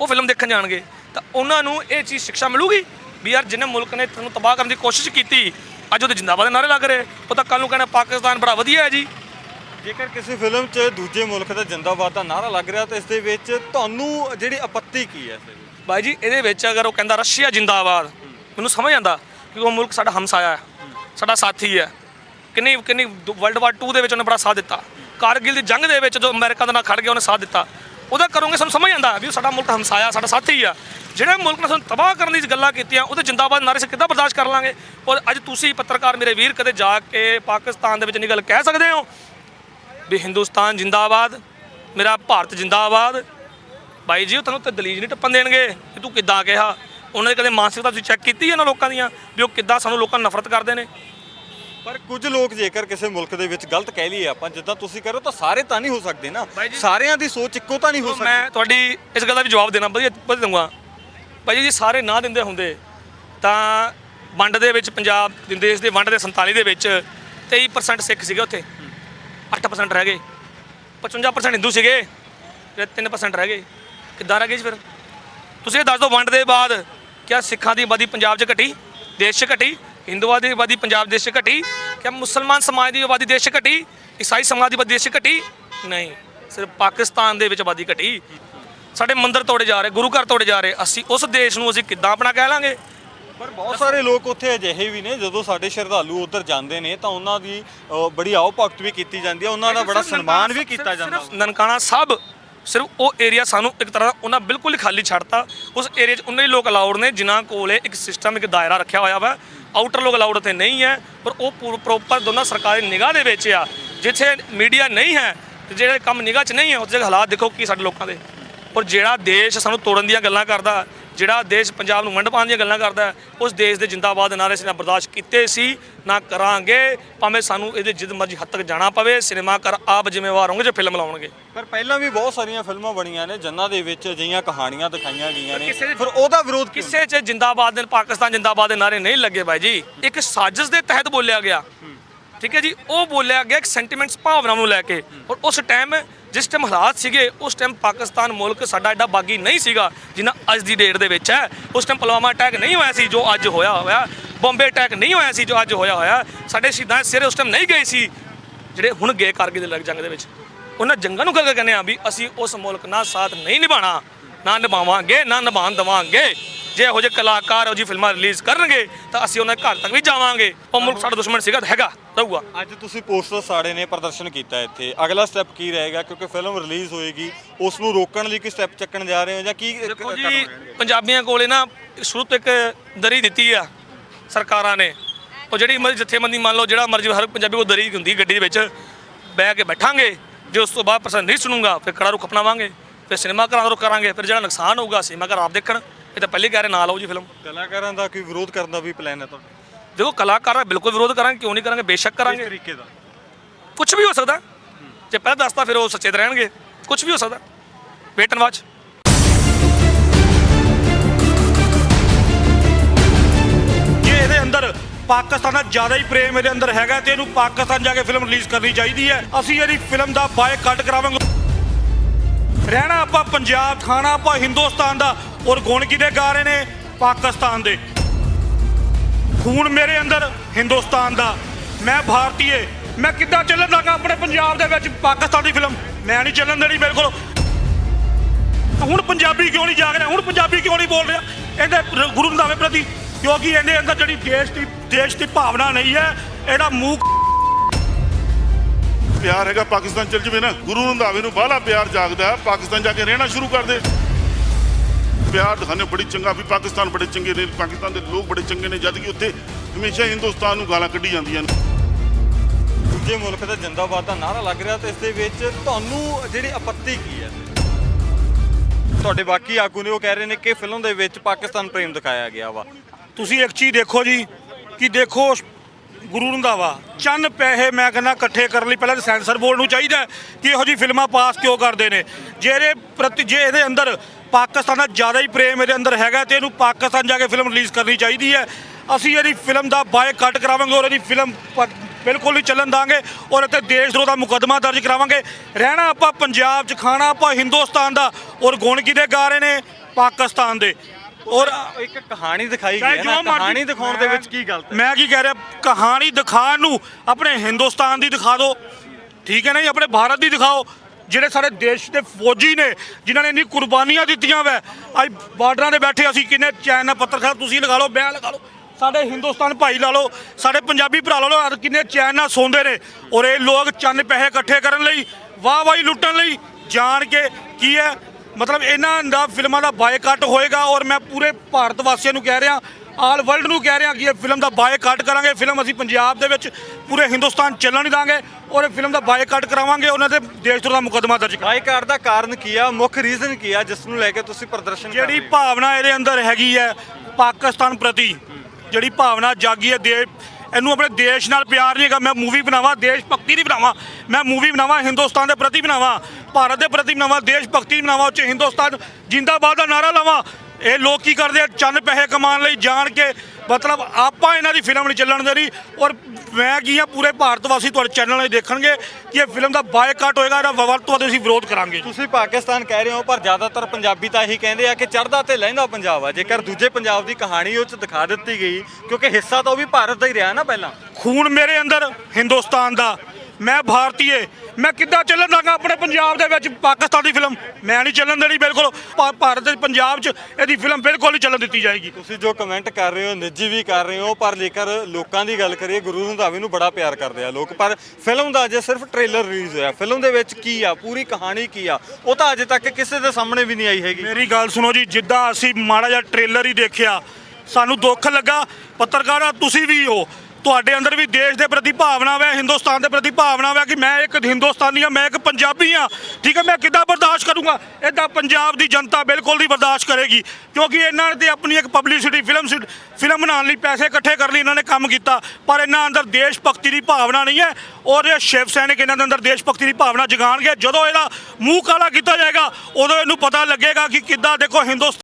ਉਹ ਫਿਲਮ ਦੇਖਣ ਜਾਣਗੇ ਤਾਂ ਉਹਨਾਂ ਨੂੰ ਇਹ ਚੀਜ਼ ਸਿੱਖਿਆ ਮਿਲੂਗੀ ਵੀ ਯਾਰ ਜਿਹਨੇ ਮੁਲਕ ਨੇ ਤੁਹਾਨੂੰ ਤਬਾਹ ਕਰਨ ਦੀ ਕੋਸ਼ਿਸ਼ ਕੀਤੀ ਅੱਜ ਉਹਦੇ ਜਿੰਦਾਬਾਦ ਦੇ ਨਾਰੇ ਲੱਗ ਰਹੇ। ਉਹ ਤਾਂ ਕੱਲ ਨੂੰ ਕਹਿੰਦਾ ਪਾਕਿਸਤਾਨ ਬੜਾ ਵਧੀਆ ਹੈ ਜੀ। ਜੇਕਰ ਕਿਸੇ ਫਿਲਮ 'ਚ ਦੂਜੇ ਮੁਲਕ ਦਾ ਜਿੰਦਾਬਾਦ ਦਾ ਨਾਰਾ ਲੱਗ ਰਿਹਾ ਤਾਂ ਇਸ ਦੇ ਵਿੱਚ ਤੁਹਾਨੂੰ ਜਿਹੜੀ ਆਪੱਤੀ ਕੀ ਹੈ ਇਸ ਦੇ ਵਿੱਚ? ਬਾਈ ਜੀ ਇਹਦੇ ਵਿੱਚ ਅਗਰ ਉਹ ਕਹਿੰਦਾ ਰਸ਼ੀਆ ਜਿੰਦਾਬਾਦ ਮੈਨੂੰ ਸਮਝ ਆਂਦਾ ਕਿ ਉਹ ਮੁਲਕ ਸਾਡਾ ਹਮਸਾਇਆ ਹੈ ਸਾਡਾ ਸਾਥੀ ਹੈ। ਕਿੰਨੀ ਕਿੰਨੀ ਵਰਲਡ ਵਾਰ 2 ਦੇ ਵਿੱਚ ਉਹਨੇ ਬੜਾ ਸਾਥ ਦਿੱਤਾ। ਕਾਰਗਿਲ ਦੀ ਜੰਗ ਦੇ ਵਿੱਚ ਜੋ ਅਮਰੀਕਾ ਦੇ ਨਾਲ ਖੜ ਗਿਆ ਉਹਨੇ ਸਾਥ ਦਿੱਤਾ। ਉਹਦਾ ਕਰੋਗੇ ਸਾਨੂੰ ਸਮਝ ਆਂਦਾ ਵੀ ਉਹ ਸਾਡਾ ਮੁਲਕ ਹਮਸਾਇਆ ਸਾਡਾ ਸਾਥੀ ਆ। ਜਿਹੜੇ ਮੁਲਕ ਨੇ ਸਾਨੂੰ ਤਬਾਹ ਕਰਨ ਦੀ ਗੱਲਾਂ ਕੀਤੀਆਂ ਉਹਦੇ ਜਿੰਦਾਬਾਦ ਨਾਰੇ ਸੇ ਕਿੱਦਾਂ ਬਰਦਾਸ਼ਤ ਕਰ ਲਾਂਗੇ? ਔਰ ਅੱਜ ਤੁਸੀਂ ਪੱਤਰਕਾਰ ਮੇਰੇ ਵੀਰ ਕਦੇ ਜਾ ਕੇ ਪਾਕਿਸਤਾਨ ਦੇ ਵਿੱਚ ਨਹੀਂ ਗੱਲ ਕਹਿ ਸਕਦੇ ਹੋ? ਵੀ ਹਿੰਦੁਸਤਾਨ ਜਿੰਦਾਬਾਦ ਮੇਰਾ ਭਾਰਤ ਜਿੰਦਾਬਾਦ। ਬਾਈ ਜੀ ਉਹ ਤੁਹਾਨੂੰ ਤੇ ਦਲੀਜ ਨਹੀਂ ਟੱਪਣ ਦੇਣਗੇ। ਕਿ ਤੂੰ ਕਿੱਦਾਂ ਕਿਹਾ? ਉਹਨਾਂ ਦੀ ਕਦੇ ਮਾਨਸਿਕਤਾ ਤੁਸੀਂ ਚੈੱਕ ਕੀਤੀ ਹੈ ਨਾ ਲੋਕਾਂ ਦੀਆਂ ਵੀ ਉਹ ਕਿੱਦਾਂ ਸਾਨੂੰ ਲੋਕਾਂ ਨੂੰ ਨਫ਼ਰਤ ਕਰਦੇ ਨੇ? ਪਰ ਕੁਝ ਲੋਕ ਜੇਕਰ ਕਿਸੇ ਮੁਲਕ ਦੇ ਵਿੱਚ ਗਲਤ ਕਹਿ ਲਈਏ ਆਪਾਂ ਜਿੱਦਾਂ ਤੁਸੀਂ ਕਰੋ ਤਾਂ ਸਾਰੇ ਤਾਂ ਨਹੀਂ ਹੋ ਸਕਦੇ ਨਾ। ਸਾਰਿਆਂ ਦੀ ਸੋਚ ਇੱਕੋ ਤਾਂ ਨਹੀਂ ਹੋ ਸਕਦੀ। ਮੈਂ ਤੁਹਾਡੀ ਇਸ ਗੱਲ ਦਾ ਵੀ ਜਵਾਬ ਦੇਣਾ ਵਧੀਆ ਵਧੀਆ ਦਊਂਗਾ। ਭਾਈ ਜੀ ਸਾਰੇ ਨਾ ਦਿੰਦੇ ਹੁੰਦੇ, ਤਾਂ ਵੰਡ ਦੇ ਵਿੱਚ ਪੰਜਾਬ ਦੇਸ਼ ਦੇ ਵੰਡ ਦੇ 47 ਦੇ ਵਿੱਚ 23% ਸਿੱਖ ਸੀਗੇ ਉੱਥੇ। 8% ਰਹਿ ਗਏ। 55% ਹਿੰਦੂ ਸੀਗੇ ਤੇ 3% ਰਹਿ ਗਏ। ਕਿੱਦਾਂ ਰਹਿ ਗਏ ਜੀ ਫਿਰ? ਤੁਸੀਂ ਇਹ ਦੱਸ ਦਿਓ, ਵੰਡ ਦੇ ਬਾਅਦ ਕਿਆ ਸਿੱਖਾਂ ਦੀ ਆਬਾਦੀ ਪੰਜਾਬ 'ਚ ਘਟੀ, ਦੇਸ਼ 'ਚ ਘਟੀ, ਹਿੰਦੂਆਂ ਦੀ ਆਬਾਦੀ ਪੰਜਾਬ ਦੇਸ਼ 'ਚ ਘਟੀ, ਕਿਆ ਮੁਸਲਮਾਨ ਸਮਾਜ ਦੀ ਆਬਾਦੀ ਦੇਸ਼ 'ਚ ਘਟੀ, ਈਸਾਈ ਸਮਾਜ ਦੀ ਆਬਾਦੀ ਦੇਸ਼ 'ਚ ਘਟੀ? ਨਹੀਂ। ਸਿਰਫ ਪਾਕਿਸਤਾਨ ਦੇ ਵਿੱਚ ਆਬਾਦੀ ਘਟੀ। ਸਾਡੇ ਮੰਦਿਰ ਤੋੜੇ ਜਾ ਰਹੇ ਗੁਰੂ ਘਰ ਤੋੜੇ ਜਾ ਰਹੇ ਅਸੀਂ ਉਸ ਦੇਸ਼ ਨੂੰ ਅਸੀਂ ਕਿੱਦਾਂ ਆਪਣਾ ਕਹਿ ਲਾਂਗੇ? ਪਰ ਬਹੁਤ ਸਾਰੇ ਲੋਕ ਉੱਥੇ ਅਜਿਹੇ ਵੀ ਨੇ ਜਦੋਂ ਸਾਡੇ ਸ਼ਰਧਾਲੂ ਉੱਧਰ ਜਾਂਦੇ ਨੇ ਤਾਂ ਉਹਨਾਂ ਦੀ ਅ, ਬੜੀ ਆਓ ਭਗਤ ਵੀ ਕੀਤੀ ਜਾਂਦੀ ਹੈ ਉਹਨਾਂ ਦਾ ਬੜਾ ਸਨਮਾਨ ਵੀ ਕੀਤਾ ਜਾਂਦਾ। ਸਿਰਫ ਨਨਕਾਣਾ ਸਾਹਿਬ ਸਿਰਫ ਉਹ ਏਰੀਆ ਸਾਨੂੰ ਇੱਕ ਤਰ੍ਹਾਂ ਦਾ ਉਹਨਾਂ ਬਿਲਕੁਲ ਹੀ ਖਾਲੀ ਛੱਡਤਾ। ਉਸ ਏਰੀਆ 'ਚ ਉਨੇ ਹੀ ਲੋਕ ਅਲਾਉਡ ਨੇ ਜਿਨ੍ਹਾਂ ਕੋਲੇ ਇੱਕ ਸਿਸਟਮ ਇੱਕ ਦਾਇਰਾ ਰੱਖਿਆ ਹੋਇਆ ਵਾ। ਆਊਟਰ ਲੋਕ ਅਲਾਉਡ ਉੱਥੇ ਨਹੀਂ ਹੈ ਪਰ ਉਹ ਪ੍ਰੋਪਰ ਦੋਨਾਂ ਸਰਕਾਰੀ ਨਿਗਾਹ ਦੇ ਵਿੱਚ ਆ। ਜਿੱਥੇ ਮੀਡੀਆ ਨਹੀਂ ਹੈ ਤੇ ਜਿਹੜੇ ਕੰਮ ਨਿਗਾਹ 'ਚ ਨਹੀਂ ਹੈ ਉੱਥੇ ਦੇ ਹਾਲਾਤ ਦੇਖੋ ਕੀ ਸਾਡੇ ਲੋਕਾਂ ਦੇ। ਔਰ ਜਿਹੜਾ ਦੇਸ਼ ਸਾਨੂੰ ਤੋੜਨ ਦੀਆਂ ਗੱਲਾਂ ਕਰਦਾ ਜਿਹੜਾ ਦੇਸ਼ ਪੰਜਾਬ ਨੂੰ ਵੰਡ ਪਾਉਣ ਦੀਆਂ ਗੱਲਾਂ ਕਰਦਾ ਉਸ ਦੇਸ਼ ਦੇ ਜਿੰਦਾਬਾਦ ਨਾਰੇ ਅਸੀਂ ਨਾ ਬਰਦਾਸ਼ਤ ਕੀਤੇ ਸੀ ਨਾ ਕਰਾਂਗੇ। ਭਾਵੇਂ ਸਾਨੂੰ ਇਹਦੇ ਜਿੱਦ ਮਰਜ਼ੀ ਹੱਦ ਤੱਕ ਜਾਣਾ ਪਵੇ ਸਿਨੇਮਾ ਕਰ ਆਪ ਜ਼ਿੰਮੇਵਾਰ ਹੋਣਗੇ ਜੇ ਫਿਲਮ ਲਾਉਣਗੇ। ਪਰ ਪਹਿਲਾਂ ਵੀ ਬਹੁਤ ਸਾਰੀਆਂ ਫਿਲਮਾਂ ਬਣੀਆਂ ਨੇ ਜਿਨ੍ਹਾਂ ਦੇ ਵਿੱਚ ਅਜਿਹੀਆਂ ਕਹਾਣੀਆਂ ਦਿਖਾਈਆਂ ਗਈਆਂ ਨੇ। ਫਿਰ ਉਹਦਾ ਵਿਰੋਧ ਕਿਸੇ 'ਚ ਜਿੰਦਾਬਾਦ ਦੇ ਪਾਕਿਸਤਾਨ ਜਿੰਦਾਬਾਦ ਦੇ ਨਾਰੇ ਨਹੀਂ ਲੱਗੇ ਬਾਈ ਜੀ। ਇੱਕ ਸਾਜ਼ਿਸ਼ ਦੇ ਤਹਿਤ ਬੋਲਿਆ ਗਿਆ। ਠੀਕ ਹੈ ਜੀ, ਉਹ ਬੋਲਿਆ ਗਿਆ ਇੱਕ ਸੈਂਟੀਮੈਂਟਸ ਭਾਵਨਾ ਨੂੰ ਲੈ ਕੇ। ਔਰ ਉਸ ਟਾਈਮ ਜਿਸ ਟਾਈਮ ਹਾਲਾਤ ਸੀਗੇ, ਉਸ ਟਾਈਮ ਪਾਕਿਸਤਾਨ ਮੁਲਕ ਸਾਡਾ ਐਡਾ ਬਾਗੀ ਨਹੀਂ ਸੀਗਾ, ਜਿੰਨਾ ਅੱਜ ਦੀ ਡੇਟ ਦੇ ਵਿੱਚ ਹੈ। ਉਸ ਟਾਈਮ ਪੁਲਵਾਮਾ ਅਟੈਕ ਨਹੀਂ ਹੋਇਆ ਸੀ, ਜੋ ਅੱਜ ਹੋਇਆ ਹੋਇਆ। ਬੰਬੇ ਅਟੈਕ ਨਹੀਂ ਹੋਇਆ ਸੀ, ਜੋ ਅੱਜ ਹੋਇਆ ਹੋਇਆ। ਸਾਡੇ ਸ਼ਹੀਦਾਂ ਸਿਰੇ ਉਸ ਟਾਈਮ ਨਹੀਂ ਗਏ ਸੀ, ਜਿਹੜੇ ਹੁਣ ਗਏ ਕਾਰਗਿਲ ਦੇ ਲੱਗ ਜੰਗ ਦੇ ਵਿੱਚ। ਉਹਨਾਂ ਜੰਗਾਂ ਨੂੰ ਕਰਕੇ ਕਹਿੰਦੇ ਆ ਵੀ ਅਸੀਂ ਉਸ ਮੁਲਕ ਨਾਲ ਸਾਥ ਨਹੀਂ ਨਿਭਾਣਾ ਨਾ ਨਿਭਾਵਾਂਗੇ, ਨਾ ਨਿਭਾਉਣ ਦੇਵਾਂਗੇ। ਜੇ ਇਹੋ ਜਿਹੇ ਕਲਾਕਾਰ ਇਹੋ ਜਿਹੀ ਫਿਲਮਾਂ ਰਿਲੀਜ਼ ਕਰਨਗੇ ਤਾਂ ਅਸੀਂ ਉਹਨਾਂ ਦੇ ਘਰ ਤੱਕ ਵੀ ਜਾਵਾਂਗੇ। ਉਹ ਮੁਲਕ ਸਾਡਾ ਦੁਸ਼ਮਣ ਸੀਗਾ ਹੈਗਾ ਰਹੂਗਾ। ਅੱਜ ਤੁਸੀਂ ਪੋਸਟਰ ਸਾੜੇ ਨੇ ਪ੍ਰਦਰਸ਼ਨ ਕੀਤਾ ਇੱਥੇ। ਅਗਲਾ ਸਟੈਪ ਕੀ ਰਹੇਗਾ? ਕਿਉਂਕਿ ਫਿਲਮ ਰਿਲੀਜ਼ ਹੋਏਗੀ ਉਸ ਨੂੰ ਰੋਕਣ ਲਈ ਕੀ ਸਟੈਪ ਚੱਕਣ ਜਾ ਰਹੇ ਹੋ ਜਾਂ ਕੀ ਦੇਖੋ ਜੀ? ਪੰਜਾਬੀਆਂ ਕੋਲੇ ਨਾ ਸ਼ੁਰੂ ਤੋਂ ਇੱਕ ਦਰੀ ਦਿੱਤੀ ਆ ਸਰਕਾਰਾਂ ਨੇ। ਉਹ ਜਿਹੜੀ ਮਰਜ਼ੀ ਜਥੇਬੰਦੀ ਮੰਨ ਲਓ ਜਿਹੜਾ ਮਰਜ਼ੀ ਹਰ ਪੰਜਾਬੀ ਕੋਲ ਦਰੀ ਹੁੰਦੀ ਗੱਡੀ ਦੇ ਵਿੱਚ ਬਹਿ ਕੇ ਬੈਠਾਂਗੇ। ਜੇ ਉਸ ਤੋਂ ਬਾਅਦ ਪਸੰਦ ਨਹੀਂ ਸੁਣੂਗਾ ਫਿਰ ਕੜਾ ਰੁਖ ਅਪਣਾਵਾਂਗੇ ਫਿਰ ਸਿਨੇਮਾ ਘਰਾਂ ਦਾ ਰੁਖ ਕਰਾਂਗੇ ਫਿਰ ਜਿਹੜਾ ਨੁਕਸਾਨ ਹੋਊਗਾ ਸਿਨੇਮਾ ਘਰ ਆਪ ਦੇਖਣ। ਇਹ ਤਾਂ ਪਹਿਲੇ ਕਹਿ ਰਹੇ ਨਾਲ ਆਓ ਜੀ ਫਿਲਮ ਕਲਾਕਾਰਾਂ ਦਾ ਕੋਈ ਵਿਰੋਧ ਕਰਨ ਦਾ ਵੀ ਪਲਾਨ ਹੈ ਤੁਹਾਡਾ? ਦੇਖੋ ਕਲਾਕਾਰਾਂ ਬਿਲਕੁਲ ਵਿਰੋਧ ਕਰਾਂਗੇ ਕਿਉਂ ਨਹੀਂ ਕਰਾਂਗੇ? ਬੇਸ਼ੱਕ ਕਿਸ ਕਰਾਂਗੇ। ਤਰੀਕੇ ਦਾ? ਕੁਝ ਵੀ ਹੋ ਸਕਦਾ। ਜੇ ਪਹਿਲਾਂ ਦੱਸਤਾ ਫਿਰ ਉਹ ਸੱਚੇ ਰਹਿਣਗੇ। ਕੁਝ ਵੀ ਹੋ ਸਕਦਾ। Wait and watch. ਜੇ ਇਹਦੇ ਅੰਦਰ ਪਾਕਿਸਤਾਨ ਦਾ ਜ਼ਿਆਦਾ ਹੀ ਪ੍ਰੇਮ ਇਹਦੇ ਅੰਦਰ ਹੈਗਾ ਤੇ ਇਹਨੂੰ ਪਾਕਿਸਤਾਨ ਜਾ ਕੇ ਫਿਲਮ ਰਿਲੀਜ਼ ਕਰਨੀ ਚਾਹੀਦੀ ਹੈ। ਅਸੀਂ ਇਹਦੀ ਫਿਲਮ ਦਾ ਬਾਇਕਾਟ ਕਰਾਵਾਂਗੇ। ਰਹਿਣਾ ਆਪਾਂ ਪੰਜਾਬ, ਖਾਣਾ ਆਪਾਂ ਹਿੰਦੁਸਤਾਨ ਦਾ, ਔਰ ਗੁਣ ਕਿਹਦੇ ਗਾ ਰਹੇ ਨੇ? ਪਾਕਿਸਤਾਨ ਦੇ। ਖੂਨ ਮੇਰੇ ਅੰਦਰ ਹਿੰਦੁਸਤਾਨ ਦਾ। ਮੈਂ ਭਾਰਤੀਏ, ਮੈਂ ਕਿੱਦਾਂ ਚੱਲਣ ਲੱਗਾ ਆਪਣੇ ਪੰਜਾਬ ਦੇ ਵਿੱਚ? ਪਾਕਿਸਤਾਨ ਦੀ ਫਿਲਮ। ਮੈਂ ਨਹੀਂ ਚੱਲਣ ਦੇਣੀ ਮੇਰੇ ਕੋਲ। ਹੁਣ ਪੰਜਾਬੀ ਕਿਉਂ ਨਹੀਂ ਜਾਗ ਰਿਹਾ? ਹੁਣ ਪੰਜਾਬੀ ਕਿਉਂ ਨਹੀਂ ਬੋਲ ਰਿਹਾ? ਇਹਦੇ ਰ- ਗੁਰੂ ਰੰਧਾਵੇ ਪ੍ਰਤੀ, ਕਿਉਂਕਿ ਇਹਦੇ ਅੰਦਰ ਜਿਹੜੀ ਦੇਸ਼ ਦੀ ਦੇਸ਼ ਦੀ ਭਾਵਨਾ ਨਹੀਂ ਹੈ, ਇਹਦਾ ਮੂੰਹ ਪਿਆਰ ਹੈਗਾ ਪਾਕਿਸਤਾਨ ਚਲ ਜਵੇ ਨਾ। ਗੁਰੂ ਰੰਧਾਵੇ ਨੂੰ ਬਾਹਲਾ ਪਿਆਰ ਜਾਗਦਾ ਹੈ ਪਾਕਿਸਤਾਨ ਜਾ ਕੇ ਰਹਿਣਾ ਸ਼ੁਰੂ ਕਰ ਦੇ। ਪਿਆਰ ਦਿਖਾਣੇ ਬੜੀ ਚੰਗਾ ਵੀ ਪਾਕਿਸਤਾਨ ਬੜੇ ਚੰਗੇ ਨੇ ਪਾਕਿਸਤਾਨ ਦੇ ਲੋਕ ਬੜੇ ਚੰਗੇ ਨੇ ਜਦ ਕਿ ਉੱਥੇ ਹਮੇਸ਼ਾ ਹਿੰਦੁਸਤਾਨ ਨੂੰ ਗਾਲਾਂ ਕੱਢੀ ਜਾਂਦੀਆਂ ਨੇ। ਦੂਜੇ ਮੁਲਕ ਦਾ ਜਿੰਦਾਬਾਦ ਦਾ ਨਾਰਾ ਲੱਗ ਰਿਹਾ ਤੇ ਇਸ ਦੇ ਵਿੱਚ ਤੁਹਾਨੂੰ ਜਿਹੜੀ ਆਪੱਤੀ ਕੀ ਹੈ? ਤੁਹਾਡੇ ਬਾਕੀ ਆਗੂ ਨੇ ਉਹ ਕਹਿ ਰਹੇ ਨੇ ਕਿ ਫਿਲਮ ਦੇ ਵਿੱਚ ਪਾਕਿਸਤਾਨ ਪ੍ਰੇਮ ਦਿਖਾਇਆ ਗਿਆ ਵਾ। ਤੁਸੀਂ ਇੱਕ ਚੀਜ਼ ਦੇਖੋ ਜੀ ਕਿ ਦੇਖੋ ਗੁਰੂ ਰੰਧਾਵਾ ਚੰਨ ਪੈਸੇ ਮੈਂ ਕਹਿੰਦਾ ਇਕੱਠੇ ਕਰਨ ਲਈ ਪਹਿਲਾਂ ਸੈਂਸਰ ਬੋਰਡ ਨੂੰ ਚਾਹੀਦਾ ਕਿ ਇਹੋ ਜੀ ਫਿਲਮਾਂ ਪਾਸ ਕਿਉਂ ਕਰਦੇ ਨੇ। ਜੇ ਇਹਦੇ ਪ੍ਰਤੀ, ਜੇ ਇਹਦੇ ਅੰਦਰ ਪਾਕਿਸਤਾਨ ਦਾ ਜ਼ਿਆਦਾ ਹੀ ਪ੍ਰੇਮ ਇਹਦੇ ਅੰਦਰ ਹੈਗਾ ਤੇ ਇਹਨੂੰ ਪਾਕਿਸਤਾਨ ਜਾ ਕੇ ਫਿਲਮ ਰਿਲੀਜ਼ ਕਰਨੀ ਚਾਹੀਦੀ ਹੈ। ਅਸੀਂ ਇਹਦੀ ਫਿਲਮ ਦਾ ਬਾਇਕਾਟ ਕਰਾਵਾਂਗੇ ਔਰ ਇਹਦੀ ਫਿਲਮ ਬਿਲਕੁਲ ਨਹੀਂ ਚੱਲਣ ਦਾਂਗੇ ਔਰ ਇੱਥੇ ਦੇਸ਼ ਵਿਰੋਧ ਦਾ ਮੁਕੱਦਮਾ ਦਰਜ ਕਰਾਵਾਂਗੇ। ਰਹਿਣਾ ਆਪਾਂ ਪੰਜਾਬ 'ਚ, ਖਾਣਾ ਆਪਾਂ ਹਿੰਦੁਸਤਾਨ ਦਾ ਔਰ ਗੁਣ ਕਿਹਦੇ ਗਾ ਰਹੇ ਨੇ? ਪਾਕਿਸਤਾਨ ਦੇ। ਔਰ ਇੱਕ ਕਹਾਣੀ ਦਿਖਾਈ ਗਈ ਹੈ ਨਾ ਕਹਾਣੀ ਦਿਖਾਉਣ ਦੇ ਵਿੱਚ ਕੀ ਗਲਤ ਹੈ? ਮੈਂ ਕੀ ਕਹਿ ਰਿਹਾ? ਕਹਾਣੀ ਦਿਖਾਉਣ ਨੂੰ ਆਪਣੇ ਹਿੰਦੁਸਤਾਨ ਦੀ ਦਿਖਾ ਦਿਓ। ਠੀਕ ਹੈ ਨਾ ਜੀ? ਆਪਣੇ ਭਾਰਤ ਦੀ ਦਿਖਾਓ। ਜਿਹੜੇ ਸਾਡੇ ਦੇਸ਼ ਦੇ ਫੌਜੀ ਨੇ ਜਿਨ੍ਹਾਂ ਨੇ ਇੰਨੀ ਕੁਰਬਾਨੀਆਂ ਦਿੱਤੀਆਂ ਵੈ। ਅੱਜ ਬਾਰਡਰਾਂ 'ਤੇ ਬੈਠੇ ਅਸੀਂ ਕਿੰਨੇ ਚੈਨ ਨਾਲ ਪੱਤਰਕਾਰ ਤੁਸੀਂ ਲਗਾ ਲਓ ਮੈਂ ਲਗਾ ਲਓ। ਸਾਡੇ ਹਿੰਦੁਸਤਾਨ ਭਾਈ ਲਾ ਲਓ ਸਾਡੇ ਪੰਜਾਬੀ ਭਰਾ ਲਾ ਲਓ ਅੱਜ ਕਿੰਨੇ ਚੈਨ ਨਾਲ ਸੌਂਦੇ ਨੇ। ਔਰ ਇਹ ਲੋਕ ਚੰਨ ਪੈਸੇ ਇਕੱਠੇ ਕਰਨ ਲਈ ਵਾਹ ਵਾਹੀ ਲੁੱਟਣ ਲਈ ਜਾਣ ਕੇ ਕੀ ਹੈ? ਮਤਲਬ ਇਹਨਾਂ ਦਾ ਫਿਲਮਾਂ ਦਾ ਬਾਇਕਾਟ ਹੋਏਗਾ ਔਰ ਮੈਂ ਪੂਰੇ ਭਾਰਤ ਵਾਸੀਆਂ ਨੂੰ ਕਹਿ ਰਿਹਾ ਆਲ ਵਰਲਡ ਨੂੰ ਕਹਿ ਰਿਹਾ ਕਿ ਇਹ ਫਿਲਮ ਦਾ ਬਾਇਕਾਟ ਕਰਾਂਗੇ। ਫਿਲਮ ਅਸੀਂ ਪੰਜਾਬ ਦੇ ਵਿੱਚ ਪੂਰੇ ਹਿੰਦੁਸਤਾਨ ਚੱਲਣ ਨਹੀਂ ਦਾਂਗੇ ਔਰ ਇਹ ਫਿਲਮ ਦਾ ਬਾਇਕਾਟ ਕਰਾਵਾਂਗੇ ਉਹਨਾਂ ਦੇ ਦੇਸ਼ ਦਾ ਮੁਕੱਦਮਾ ਦਰਜ ਕਰਾਂਗੇ। ਬਾਈਕਾਟ ਦਾ ਕਾਰਨ ਕੀ ਆ? ਮੁੱਖ ਰੀਜ਼ਨ ਕੀ ਆ? ਜਿਸ ਨੂੰ ਲੈ ਕੇ ਤੁਸੀਂ ਪ੍ਰਦਰਸ਼ਨ ਜਿਹੜੀ? ਭਾਵਨਾ ਇਹਦੇ ਅੰਦਰ ਹੈਗੀ ਹੈ ਪਾਕਿਸਤਾਨ ਪ੍ਰਤੀ ਜਿਹੜੀ ਭਾਵਨਾ ਜਾਗੀ ਹੈ ਦੇ ਇਹਨੂੰ ਆਪਣੇ ਦੇਸ਼ ਨਾਲ ਪਿਆਰ ਨਹੀਂ ਹੈਗਾ। ਮੈਂ ਮੂਵੀ ਬਣਾਵਾਂ, ਦੇਸ਼ ਭਗਤੀ ਦੀ ਬਣਾਵਾਂ। ਮੈਂ ਮੂਵੀ ਬਣਾਵਾਂ, ਹਿੰਦੁਸਤਾਨ ਦੇ ਪ੍ਰਤੀ ਬਣਾਵਾਂ, ਭਾਰਤ ਦੇ ਪ੍ਰਤੀ ਬਣਾਵਾਂ, ਦੇਸ਼ ਭਗਤੀ ਦੀ ਬਣਾਵਾਂ ਉੱਚ ਹਿੰਦੁਸਤਾਨ ਜਿੰਦਾਬਾਦ ਦਾ ਨਾਰਾ ਲਾਵਾਂ। ਇਹ ਲੋਕ ਕੀ ਕਰਦੇ ਆ? ਚੰਨ ਪੈਸੇ ਕਮਾਉਣ ਲਈ ਜਾਣ ਕੇ ਮਤਲਬ ਆਪਾਂ ਇਹਨਾਂ ਦੀ ਫਿਲਮ ਨਹੀਂ ਚੱਲਣ ਦੇਣੀ ਔਰ ਮੈਂ ਕੀ ਆ ਪੂਰੇ ਭਾਰਤ ਵਾਸੀ ਤੁਹਾਡੇ ਚੈਨਲ 'ਤੇ ਦੇਖਣਗੇ ਕਿ ਇਹ ਫਿਲਮ ਦਾ ਬਾਇਕਾਟ ਹੋਏਗਾ ਇਹਦਾ ਵੱਧ ਤੋਂ ਅਸੀਂ ਵਿਰੋਧ ਕਰਾਂਗੇ ਤੁਸੀਂ ਪਾਕਿਸਤਾਨ ਕਹਿ ਰਹੇ ਹੋ ਪਰ ਜ਼ਿਆਦਾਤਰ ਪੰਜਾਬੀ ਤਾਂ ਇਹੀ ਕਹਿੰਦੇ ਆ ਕਿ ਚੜ੍ਹਦਾ ਤੇ ਲਹਿੰਦਾ ਪੰਜਾਬ ਆ। ਜੇਕਰ ਦੂਜੇ ਪੰਜਾਬ ਦੀ ਕਹਾਣੀ ਉਹ ਚ ਦਿਖਾ ਦਿੱਤੀ ਗਈ ਕਿਉਂਕਿ ਹਿੱਸਾ ਤਾਂ ਉਹ ਵੀ ਭਾਰਤ ਦਾ ਹੀ ਰਿਹਾ ਨਾ ਪਹਿਲਾਂ। ਖੂਨ ਮੇਰੇ ਅੰਦਰ ਹਿੰਦੁਸਤਾਨ ਦਾ। ਮੈਂ ਭਾਰਤੀਏ ਮੈਂ ਕਿੱਦਾਂ ਚੱਲਣ ਦਾਂਗਾ ਆਪਣੇ ਪੰਜਾਬ ਦੇ ਵਿੱਚ ਪਾਕਿਸਤਾਨ ਦੀ ਫਿਲਮ? ਮੈਂ ਨਹੀਂ ਚੱਲਣ ਦੇਣੀ ਬਿਲਕੁਲ। ਭਾ- ਭਾਰਤ ਦੇ ਪੰਜਾਬ 'ਚ ਇਹਦੀ ਫਿਲਮ ਬਿਲਕੁਲ ਨਹੀਂ ਚੱਲਣ ਦਿੱਤੀ ਜਾਏਗੀ। ਤੁਸੀਂ ਜੋ ਕਮੈਂਟ ਕਰ ਰਹੇ ਹੋ ਨਿੱਜੀ ਵੀ ਕਰ ਰਹੇ ਹੋ ਪਰ ਜੇਕਰ ਲੋਕਾਂ ਦੀ ਗੱਲ ਕਰੀਏ ਗੁਰੂ ਰੰਧਾਵੇ ਨੂੰ ਬੜਾ ਪਿਆਰ ਕਰਦੇ ਆ ਲੋਕ। ਪਰ ਫਿਲਮ ਦਾ ਅਜੇ ਸਿਰਫ ਟ੍ਰੇਲਰ ਰਿਲੀਜ਼ ਹੋਇਆ। ਫਿਲਮ ਦੇ ਵਿੱਚ ਕੀ ਆ? ਪੂਰੀ ਕਹਾਣੀ ਕੀ ਆ? ਉਹ ਤਾਂ ਅਜੇ ਤੱਕ ਕਿਸੇ ਦੇ ਸਾਹਮਣੇ ਵੀ ਨਹੀਂ ਆਈ ਹੈਗੀ। ਮੇਰੀ ਗੱਲ ਸੁਣੋ ਜੀ ਜਿੱਦਾਂ ਅਸੀਂ ਮਾੜਾ ਜਿਹਾ ਟ੍ਰੇਲਰ ਹੀ ਦੇਖਿਆ ਸਾਨੂੰ ਦੁੱਖ ਲੱਗਾ। ਪੱਤਰਕਾਰਾ ਤੁਸੀਂ ਵੀ ਹੋ। ਤੁਹਾਡੇ ਅੰਦਰ ਵੀ ਦੇਸ਼ ਦੇ ਪ੍ਰਤੀ ਭਾਵਨਾ ਹੈ ਹਿੰਦੁਸਤਾਨ ਦੇ ਪ੍ਰਤੀ ਭਾਵਨਾ ਹੈ ਕਿ ਮੈਂ ਇੱਕ ਹਿੰਦੁਸਤਾਨੀ ਹਾਂ ਮੈਂ ਇੱਕ ਪੰਜਾਬੀ ਹਾਂ ਠੀਕ ਹੈ, ਮੈਂ ਕਿੱਦਾਂ ਬਰਦਾਸ਼ਤ ਕਰੂੰਗਾ? ਇਦਾਂ ਪੰਜਾਬ ਦੀ ਜਨਤਾ ਬਿਲਕੁਲ ਨਹੀਂ ਬਰਦਾਸ਼ਤ ਕਰੇਗੀ, ਕਿਉਂਕਿ ਇਹਨਾਂ ਨੇ ਤੇ ਆਪਣੀ ਇੱਕ ਪਬਲਿਸਿਟੀ ਫਿਲਮ ਫਿਲਮ ਬਣਾਉਣ ਲਈ ਪੈਸੇ ਇਕੱਠੇ ਕਰਨ ਲਈ ਇਹਨਾਂ ਨੇ ਕੰਮ ਕੀਤਾ, ਪਰ ਇਹਨਾਂ ਅੰਦਰ ਦੇਸ਼ ਭਗਤੀ ਦੀ ਭਾਵਨਾ ਨਹੀਂ ਹੈ। ਔਰ ਇਹ ਸ਼ਿਵ ਸੈਨਿਕ ਇਹਨਾਂ ਦੇ ਅੰਦਰ ਦੇਸ਼ ਭਗਤੀ ਦੀ ਭਾਵਨਾ ਜਗਾਉਣਗੇ। ਜਦੋਂ ਇਹਦਾ ਮੂੰਹ ਕਾਲਾ ਕੀਤਾ ਜਾਏਗਾ, ਉਦੋਂ ਇਹਨੂੰ ਪਤਾ ਲੱਗੇਗਾ ਕਿ ਕਿੱਦਾਂ ਦੇਖੋ ਹਿੰਦੁਸਤਾਨ